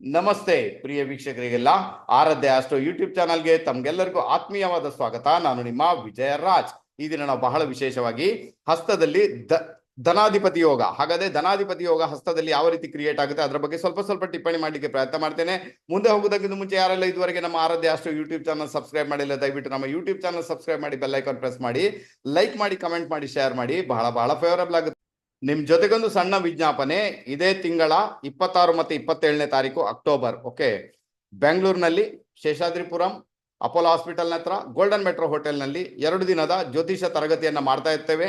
ನಮಸ್ತೆ, ಪ್ರಿಯ ವೀಕ್ಷಕರಿಗೆಲ್ಲ. ಆರಾಧ್ಯ ಅಷ್ಟೋ ಯೂಟ್ಯೂಬ್ ಚಾನಲ್ಗೆ ತಮ್ಗೆಲ್ಲರಿಗೂ ಆತ್ಮೀಯವಾದ ಸ್ವಾಗತ. ನಾನು ನಿಮ್ಮ ವಿಜಯ ರಾಜ್ ಈ ದಿನ ನಾವು ಬಹಳ ವಿಶೇಷವಾಗಿ ಹಸ್ತದಲ್ಲಿ ದ, ಧನಾಧಿಪತಿ ಯೋಗ. ಹಾಗಾದ್ರೆ ಧನಾಧಿಪತಿ ಯೋಗ ಹಸ್ತದಲ್ಲಿ ಯಾವ ರೀತಿ ಕ್ರಿಯೇಟ್ ಆಗುತ್ತೆ ಅದರ ಬಗ್ಗೆ ಸ್ವಲ್ಪ ಸ್ವಲ್ಪ ಟಿಪ್ಪಣಿ ಮಾಡಲಿಕ್ಕೆ ಪ್ರಯತ್ನ ಮಾಡ್ತೇನೆ. ಮುಂದೆ ಹೋಗೋದಕ್ಕಿಂತ ಮುಂಚೆ ಯಾರೆಲ್ಲ ಇದುವರೆಗೆ ನಮ್ಮ ಆರಾಧ್ಯ ಅಷ್ಟು ಯೂಟ್ಯೂಬ್ ಚಾನಲ್ ಸಬ್ಸ್ಕ್ರೈಬ್ ಮಾಡಿಲ್ಲ, ದಯವಿಟ್ಟು ನಮ್ಮ ಯೂಟ್ಯೂಬ್ ಚಾನಲ್ ಸಬ್ಸ್ಕ್ರೈಬ್ ಮಾಡಿ ಬೆಲ್ಲೈಕಾನ್ ಪ್ರೆಸ್ ಮಾಡಿ, ಲೈಕ್ ಮಾಡಿ, ಕಮೆಂಟ್ ಮಾಡಿ, ಶೇರ್ ಮಾಡಿ. ಬಹಳ ಬಹಳ ಫೇವರಬಲ್ ಆಗುತ್ತೆ. ನಿಮ್ ಜೊತೆಗೊಂದು ಸಣ್ಣ ವಿಜ್ಞಾಪನೆ. ಇದೇ ತಿಂಗಳ ಇಪ್ಪತ್ತಾರು ಮತ್ತು ಇಪ್ಪತ್ತೇಳನೇ ತಾರೀಕು ಅಕ್ಟೋಬರ್, ಓಕೆ? ಬೆಂಗಳೂರಿನಲ್ಲಿ ಶೇಷಾದ್ರಿಪುರಂ, ಅಪೋಲೋ ಹಾಸ್ಪಿಟಲ್ನ ಹತ್ರ, ಗೋಲ್ಡನ್ ಮೆಟ್ರೋ ಹೋಟೆಲ್ನಲ್ಲಿ ಎರಡು ದಿನದ ಜ್ಯೋತಿಷ ತರಗತಿಯನ್ನು ಮಾಡ್ತಾ ಇರ್ತೇವೆ.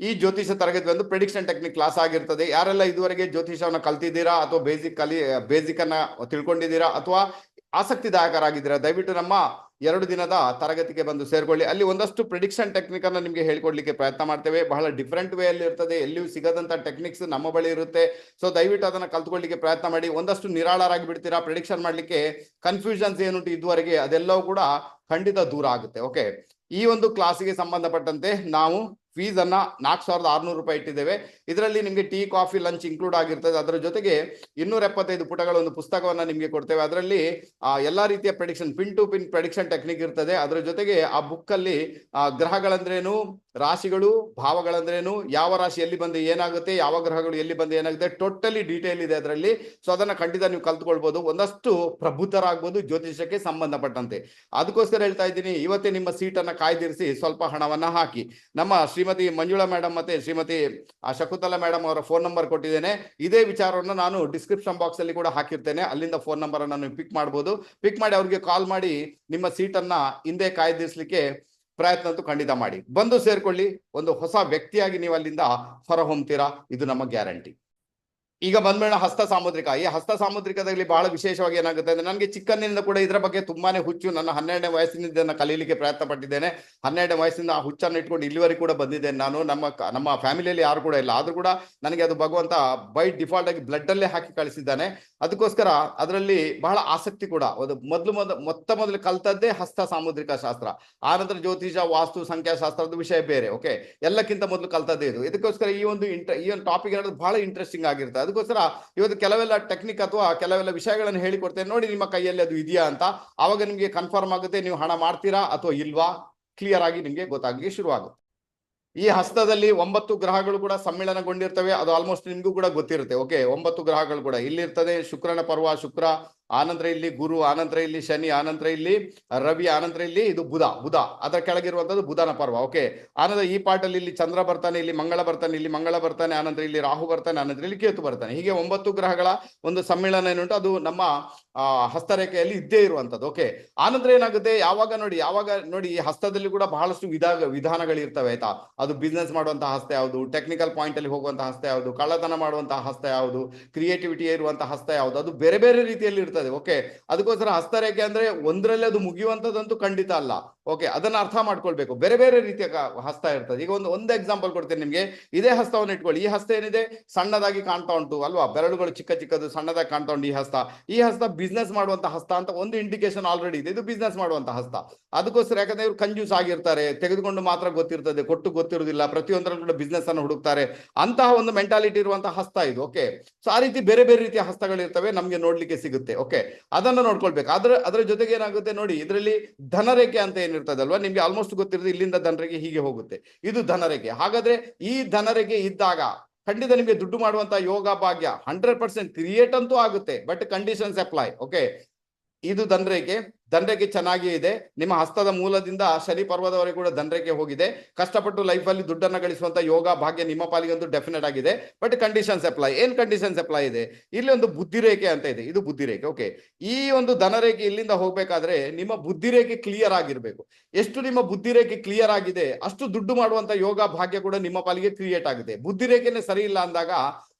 ಈ ಜ್ಯೋತಿಷ ತರಗತಿ ಒಂದು ಪ್ರಿಡಿಕ್ಷನ್ ಟೆಕ್ನಿಕ್ ಕ್ಲಾಸ್ ಆಗಿರ್ತದೆ. ಯಾರೆಲ್ಲ ಇದುವರೆಗೆ ಜ್ಯೋತಿಷವನ್ನು ಕಲ್ತಿದ್ದೀರಾ ಅಥವಾ ಬೇಸಿಕ್ ಕಲಿ ಬೇಸಿಕ್ ಅನ್ನ ತಿಳ್ಕೊಂಡಿದ್ದೀರಾ ಅಥವಾ ಆಸಕ್ತಿದಾಯಕರಾಗಿದ್ದೀರಾ? ದಯವಿಟ್ಟು ನಮ್ಮ ಎರಡು ದಿನದ ತರಗತಿಗೆ ಬಂದು ಸೇರ್ಕೊಳ್ಳಿ. ಅಲ್ಲಿ ಒಂದಷ್ಟು ಪ್ರಿಡಿಕ್ಷನ್ ಟೆಕ್ನಿಕ್ ಅನ್ನು ನಿಮಗೆ ಹೇಳ್ಕೊಡ್ಲಿಕ್ಕೆ ಪ್ರಯತ್ನ ಮಾಡ್ತೇವೆ. ಬಹಳ ಡಿಫ್ರೆಂಟ್ ವೇ ಅಲ್ಲಿ ಇರ್ತದೆ. ಎಲ್ಲಿಯೂ ಸಿಗದಂತ ಟೆಕ್ನಿಕ್ಸ್ ನಮ್ಮ ಬಳಿ ಇರುತ್ತೆ. ಸೊ ದಯವಿಟ್ಟು ಅದನ್ನ ಕಲ್ತ್ಕೊಳ್ಳಿಕ್ಕೆ ಪ್ರಯತ್ನ ಮಾಡಿ. ಒಂದಷ್ಟು ನಿರಾಳರಾಗಿ ಬಿಡ್ತೀರಾ? ಪ್ರಿಡಿಕ್ಷನ್ ಮಾಡ್ಲಿಕ್ಕೆ ಕನ್ಫ್ಯೂಷನ್ಸ್ ಏನುಂಟು ಇದುವರೆಗೆ? ಅದೆಲ್ಲವೂ ಕೂಡ ಖಂಡಿತ ದೂರ ಆಗುತ್ತೆ. ಓಕೆ ಈ ಒಂದು ಕ್ಲಾಸಿಗೆ ಸಂಬಂಧಪಟ್ಟಂತೆ ನಾವು ಫೀಸ್ ಅನ್ನ ನಾಲ್ಕು ಸಾವಿರದ ಆರುನೂರು ರೂಪಾಯಿ ಇಟ್ಟಿದ್ದೇವೆ. ಇದರಲ್ಲಿ ನಿಮಗೆ ಟೀ, ಕಾಫಿ, ಲಂಚ್ ಇನ್ಕ್ಲೂಡ್ ಆಗಿರ್ತದೆ. ಅದರ ಜೊತೆಗೆ ಇನ್ನೂರ ಎಪ್ಪತ್ತೈದು ಪುಟಗಳ ಒಂದು ಪುಸ್ತಕವನ್ನು ನಿಮಗೆ ಕೊಡ್ತೇವೆ. ಅದರಲ್ಲಿ ಎಲ್ಲಾ ರೀತಿಯ prediction pin to pin prediction technique ಇರ್ತದೆ. ಅದರ ಜೊತೆಗೆ ಆ ಬುಕ್ ಅಲ್ಲಿ, ಆ, ಗ್ರಹಗಳಂದ್ರೇನು? ರಾಶಿಗಳು, ಭಾವಗಳಂದ್ರೇನು? ಯಾವ ರಾಶಿ ಎಲ್ಲಿ ಬಂದು ಏನಾಗುತ್ತೆ? ಯಾವ ಗ್ರಹಗಳು ಎಲ್ಲಿ ಬಂದು ಏನಾಗುತ್ತೆ? ಟೋಟಲಿ ಡೀಟೇಲ್ ಇದೆ ಅದರಲ್ಲಿ. ಸೊ ಅದನ್ನು ಖಂಡಿತ ನೀವು ಕಲ್ತ್ಕೊಳ್ಬಹುದು ಒಂದಷ್ಟು ಪ್ರಬುದ್ಧರಾಗ್ಬೋದು ಜ್ಯೋತಿಷಕ್ಕೆ ಸಂಬಂಧಪಟ್ಟಂತೆ. ಅದಕ್ಕೋಸ್ಕರ ಹೇಳ್ತಾ ಇದ್ದೀನಿ, ಇವತ್ತೇ ನಿಮ್ಮ ಸೀಟನ್ನು ಕಾಯ್ದಿರಿಸಿ ಸ್ವಲ್ಪ ಹಣವನ್ನ ಹಾಕಿ. ನಮ್ಮ ಶ್ರೀಮತಿ ಮಂಜುಳಾ ಮೇಡಮ್ ಮತ್ತೆ ಶ್ರೀಮತಿ ಶಕುಂತಲಾ ಮೇಡಮ್ ಅವರ ಫೋನ್ ನಂಬರ್ ಕೊಟ್ಟಿದ್ದೇನೆ. ಇದೇ ವಿಚಾರವನ್ನು ನಾನು ಡಿಸ್ಕ್ರಿಪ್ಷನ್ ಬಾಕ್ಸ್ ಅಲ್ಲಿ ಕೂಡ ಹಾಕಿರ್ತೇನೆ. ಅಲ್ಲಿಂದ ಫೋನ್ ನಂಬರ್ ಅನ್ನು ಪಿಕ್ ಮಾಡಬಹುದು ಪಿಕ್ ಮಾಡಿ ಅವ್ರಿಗೆ ಕಾಲ್ ಮಾಡಿ ನಿಮ್ಮ ಸೀಟನ್ನ ಹಿಂದೆ ಕಾಯ್ದಿರಿಸಲಿಕ್ಕೆ ಪ್ರಯತ್ನ ಅಂತೂ ಖಂಡಿತ ಮಾಡಿ. ಬಂದು ಸೇರ್ಕೊಳ್ಳಿ. ಒಂದು ಹೊಸ ವ್ಯಕ್ತಿಯಾಗಿ ನೀವು ಅಲ್ಲಿಂದ ಹೊರ ಹೊಮ್ತೀರಾ? ಇದು ನಮ್ಮ ಗ್ಯಾರಂಟಿ. ಈಗ ಬಂದ್ಮೇಲೆ ಹಸ್ತ ಸಾಮುದ್ರಿಕ. ಈ ಹಸ್ತ ಸಾಮುದ್ರಿಕದಲ್ಲಿ ಬಹಳ ವಿಶೇಷವಾಗಿ ಏನಾಗುತ್ತೆ ಅಂದ್ರೆ ನನಗೆ ಚಿಕ್ಕಂದಿನಿಂದ ಕೂಡ ಇದರ ಬಗ್ಗೆ ತುಂಬಾನೇ ಹುಚ್ಚು. ನನ್ನ ಹನ್ನೆರಡನೇ ವಯಸ್ಸಿನಿಂದ ಇದನ್ನ ಕಲೀಲಿಕ್ಕೆ ಪ್ರಯತ್ನ ಪಟ್ಟಿದ್ದೇನೆ ಹನ್ನೆರಡನೇ ವಯಸ್ಸಿಂದ ಆ ಹುಚ್ಚನ್ನು ಇಟ್ಕೊಂಡು ಇಲ್ಲಿವರೆಗೆ ಕೂಡ ಬಂದಿದ್ದೇನೆ ನಾನು. ನಮ್ಮ ನಮ್ಮ ಫ್ಯಾಮಿಲಿಯಲ್ಲಿ ಯಾರು ಕೂಡ ಇಲ್ಲ. ಆದ್ರೂ ಕೂಡ ನನಗೆ ಅದು ಭಗವಂತ ಬೈ ಡಿಫಾಲ್ಟ್ ಆಗಿ ಬ್ಲಡ್ ಅಲ್ಲೇ ಹಾಕಿ ಕಳಿಸಿದ್ದಾನೆ. ಅದಕ್ಕೋಸ್ಕರ ಅದರಲ್ಲಿ ಬಹಳ ಆಸಕ್ತಿ ಕೂಡ. ಒಂದು ಮೊದಲು ಮೊದ, ಮೊತ್ತ ಮೊದಲು ಕಲ್ತದ್ದೇ ಹಸ್ತ ಸಾಮುದ್ರಿಕ ಶಾಸ್ತ್ರ. ಆನಂತರ ಜ್ಯೋತಿಷ, ವಾಸ್ತು ಸಂಖ್ಯಾಶಾಸ್ತ್ರದ ವಿಷಯ ಬೇರೆ. ಓಕೆ ಎಲ್ಲಕ್ಕಿಂತ ಮೊದಲು ಕಲ್ತದ್ದೇ ಇದು. ಇದಕ್ಕೋಸ್ಕರ ಈ ಒಂದು ಇಂಟ್ರ, ಈ ಒಂದು ಟಾಪಿಕ್ ಏನಾದ್ರು ಬಹಳ ಇಂಟ್ರೆಸ್ಟಿಂಗ್ ಆಗಿರುತ್ತೆ. ಅದಕ್ಕೋಸ್ಕರ ಇವತ್ತು ಕೆಲವೆಲ್ಲ ಟೆಕ್ನಿಕ್ ಅಥವಾ ಕೆಲವೆಲ್ಲ ವಿಷಯಗಳನ್ನು ಹೇಳಿಕೊಡ್ತೇನೆ. ನೋಡಿ ನಿಮ್ಮ ಕೈಯಲ್ಲಿ ಅದು ಇದೆಯಾ ಅಂತ. ಆವಾಗ ನಿಮಗೆ ಕನ್ಫರ್ಮ್ ಆಗುತ್ತೆ ನೀವು ಹಣ ಮಾಡ್ತೀರಾ ಅಥವಾ ಇಲ್ವಾ? ಕ್ಲಿಯರ್ ಆಗಿ ನಿಮಗೆ ಗೊತ್ತಾಗಲಿಕ್ಕೆ ಶುರುವಾಗುತ್ತೆ. ಈ ಹಸ್ತದಲ್ಲಿ ಒಂಬತ್ತು ಗ್ರಹಗಳು ಕೂಡ ಸಮ್ಮಿಳನಗೊಂಡಿರ್ತವೆ. ಅದು ಆಲ್ಮೋಸ್ಟ್ ನಿಮಗೂ ಕೂಡ ಗೊತ್ತಿರುತ್ತೆ. ಓಕೆ ಒಂಬತ್ತು ಗ್ರಹಗಳು ಕೂಡ ಇಲ್ಲಿರ್ತದೆ. ಶುಕ್ರನ ಪರ್ವ ಶುಕ್ರ ಆನಂತರ ಇಲ್ಲಿ ಗುರು ಆನಂತರ ಇಲ್ಲಿ ಶನಿ ಆನಂತರ ಇಲ್ಲಿ ರವಿ ಆನಂತರ ಇಲ್ಲಿ ಇದು ಬುಧ ಬುಧ. ಅದರ ಕೆಳಗಿರುವಂತದ್ದು ಬುಧನ ಪರ್ವ. ಓಕೆ ಆನಂತರ ಈ ಪಾಟಲ್ಲಿ ಇಲ್ಲಿ ಚಂದ್ರ ಬರ್ತಾನೆ, ಇಲ್ಲಿ ಮಂಗಳ ಬರ್ತಾನೆ, ಇಲ್ಲಿ ಮಂಗಳ ಬರ್ತಾನೆ ಆನಂತರ ಇಲ್ಲಿ ರಾಹು ಬರ್ತಾನೆ ಆನಂತರ ಇಲ್ಲಿ ಕೇತು ಬರ್ತಾನೆ. ಹೀಗೆ ಒಂಬತ್ತು ಗ್ರಹಗಳ ಒಂದು ಸಮ್ಮಿಳನ ಏನುಂಟು ಅದು ನಮ್ಮ ಹಸ್ತರೇಖೆಯಲ್ಲಿ ಇದ್ದೇ ಇರುವಂತದ್ದು ಓಕೆ ಆನಂತರ ಏನಾಗುತ್ತೆ? ಯಾವಾಗ ನೋಡಿ ಯಾವಾಗ ನೋಡಿ, ಈ ಹಸ್ತದಲ್ಲಿ ಕೂಡ ಬಹಳಷ್ಟು ವಿಧ ವಿಧಾನಗಳು ಇರ್ತವೆ ಆಯ್ತಾ? ಅದು ಬಿಸ್ನೆಸ್ ಮಾಡುವಂತಹ ಹಸ್ತ ಯಾವುದು? ಟೆಕ್ನಿಕಲ್ ಪಾಯಿಂಟ್ ಅಲ್ಲಿ ಹೋಗುವಂತಹ ಹಸ್ತ ಯಾವುದು? ಕಳ್ಳತನ ಮಾಡುವಂತಹ ಹಸ್ತ ಯಾವುದು? ಕ್ರಿಯೇಟಿವಿಟಿ ಇರುವಂತಹ ಹಸ್ತ ಯಾವುದು? ಅದು ಬೇರೆ ಬೇರೆ ರೀತಿಯಲ್ಲಿ ಇರ್ತದೆ. ಓಕೆ ಅದಕ್ಕೋಸ್ಕರ ಹಸ್ತರೇಖೆ ಅಂದ್ರೆ ಒಂದ್ರಲ್ಲಿ ಅದು ಮುಗಿಯುವಂತದ್ದಂತೂ ಖಂಡಿತ ಅಲ್ಲ. ಓಕೆ ಅದನ್ನ ಅರ್ಥ ಮಾಡ್ಕೊಳ್ಬೇಕು. ಬೇರೆ ಬೇರೆ ರೀತಿಯ ಹಸ್ತ ಇರ್ತದೆ. ಈಗ ಒಂದು ಒಂದು ಎಕ್ಸಾಂಪಲ್ ಕೊಡ್ತೀನಿ ನಿಮಗೆ. ಇದೇ ಹಸ್ತವನ್ನು ಇಟ್ಕೊಳ್ಳಿ. ಈ ಹಸ್ತ ಏನಿದೆ? ಸಣ್ಣದಾಗಿ ಕಾಣ್ತಾ ಉಂಟು, ಅಲ್ವಾ? ಬೆರಳುಗಳು ಚಿಕ್ಕ ಚಿಕ್ಕದು, ಸಣ್ಣದಾಗಿ ಕಾಣ್ತಾ ಉಂಟು ಈ ಹಸ್ತ. ಈ ಹಸ್ತ ಬಿಸ್ನೆಸ್ ಮಾಡುವಂತ ಹಸ್ತ ಅಂತ ಒಂದು ಇಂಡಿಕೇಶನ್ ಆಲ್ರೆಡಿ ಇದೆ. ಇದು ಬಿಸ್ನೆಸ್ ಮಾಡುವಂತ ಹಸ್ತ. ಅದಕ್ಕೋಸ್ಕರ ಯಾಕಂದ್ರೆ ಇವರು ಕಂಜೂಸ್ ಆಗಿರ್ತಾರೆ. ತೆಗೆದುಕೊಂಡು ಮಾತ್ರ ಗೊತ್ತಿರ್ತದೆ. ಕೊಟ್ಟು ಗೊತ್ತಿರುವುದಿಲ್ಲ. ಪ್ರತಿಯೊಂದರಲ್ಲೂ ಕೂಡ ಬಿಸ್ನೆಸ್ ಅನ್ನು ಹುಡುಕ್ತಾರೆ. ಅಂತಹ ಒಂದು ಮೆಂಟಾಲಿಟಿ ಇರುವಂತಹ ಹಸ್ತ ಇದು. ಓಕೆ ಸೊ ಆ ರೀತಿ ಬೇರೆ ಬೇರೆ ರೀತಿಯ ಹಸ್ತಗಳಿರ್ತವೆ. ನಮಗೆ ನೋಡ್ಲಿಕ್ಕೆ ಸಿಗುತ್ತೆ. ಓಕೆ ಅದನ್ನ ನೋಡ್ಕೊಳ್ಬೇಕು. ಅದ್ರ, ಅದರ ಜೊತೆಗೆ ಏನಾಗುತ್ತೆ ನೋಡಿ, ಇದರಲ್ಲಿ ಧನರೇಖೆ ಅಂತ ಏನಿರ್ತದಲ್ವಾ ನಿಮ್ಗೆ ಆಲ್ಮೋಸ್ಟ್ ಗೊತ್ತಿರೋದು ಇಲ್ಲಿಂದ ಧನರೆಗೆ ಹೀಗೆ ಹೋಗುತ್ತೆ. ಇದು ಧನರೆಗೆ ಹಾಗಾದ್ರೆ ಈ ಧನರೆಗೆ ಇದ್ದಾಗ ಖಂಡಿತ ನಿಮಗೆ ದುಡ್ಡು ಮಾಡುವಂತ ಯೋಗ ಭಾಗ್ಯ ಹಂಡ್ರೆಡ್ ಪರ್ಸೆಂಟ್ ಕ್ರಿಯೇಟ್ ಅಂತೂ ಆಗುತ್ತೆ ಬಟ್ ಕಂಡೀಷನ್ಸ್ ಅಪ್ಲೈ ಓಕೆ ಇದು ಧನರೇಖೆ. ಧನರೇಖೆ ಚೆನ್ನಾಗಿ ಇದೆ. ನಿಮ್ಮ ಹಸ್ತದ ಮೂಲದಿಂದ ಶನಿ ಪರ್ವದವರೆಗೆ ಕೂಡ ದಂಡ್ರೆಗೆ ಹೋಗಿದೆ. ಕಷ್ಟಪಟ್ಟು ಲೈಫಲ್ಲಿ ದುಡ್ಡನ್ನು ಗಳಿಸುವಂತ ಯೋಗ ಭಾಗ್ಯ ನಿಮ್ಮ ಪಾಲಿಗಂತೂ ಡೆಫಿನೆಟ್ ಆಗಿದೆ. ಬಟ್ ಕಂಡೀಷನ್ಸ್ ಅಪ್ಲೈ ಏನ್ ಕಂಡೀಷನ್ಸ್ ಅಪ್ಲೈ ಇದೆ? ಇಲ್ಲಿ ಒಂದು ಬುದ್ಧಿರೇಖೆ ಅಂತ ಇದೆ. ಇದು ಬುದ್ಧಿರೇಖೆ. ಓಕೆ ಈ ಒಂದು ಧನರೇಖೆ ಇಲ್ಲಿಂದ ಹೋಗ್ಬೇಕಾದ್ರೆ ನಿಮ್ಮ ಬುದ್ಧಿರೇಖೆ ಕ್ಲಿಯರ್ ಆಗಿರ್ಬೇಕು. ಎಷ್ಟು ನಿಮ್ಮ ಬುದ್ಧಿರೇಖೆ ಕ್ಲಿಯರ್ ಆಗಿದೆ, ಅಷ್ಟು ದುಡ್ಡು ಮಾಡುವಂತ ಯೋಗ ಭಾಗ್ಯ ಕೂಡ ನಿಮ್ಮ ಪಾಲಿಗೆ ಕ್ರಿಯೇಟ್ ಆಗಿದೆ ಬುದ್ಧಿರೇಖೆನೇ ಸರಿ ಇಲ್ಲ ಅಂದಾಗ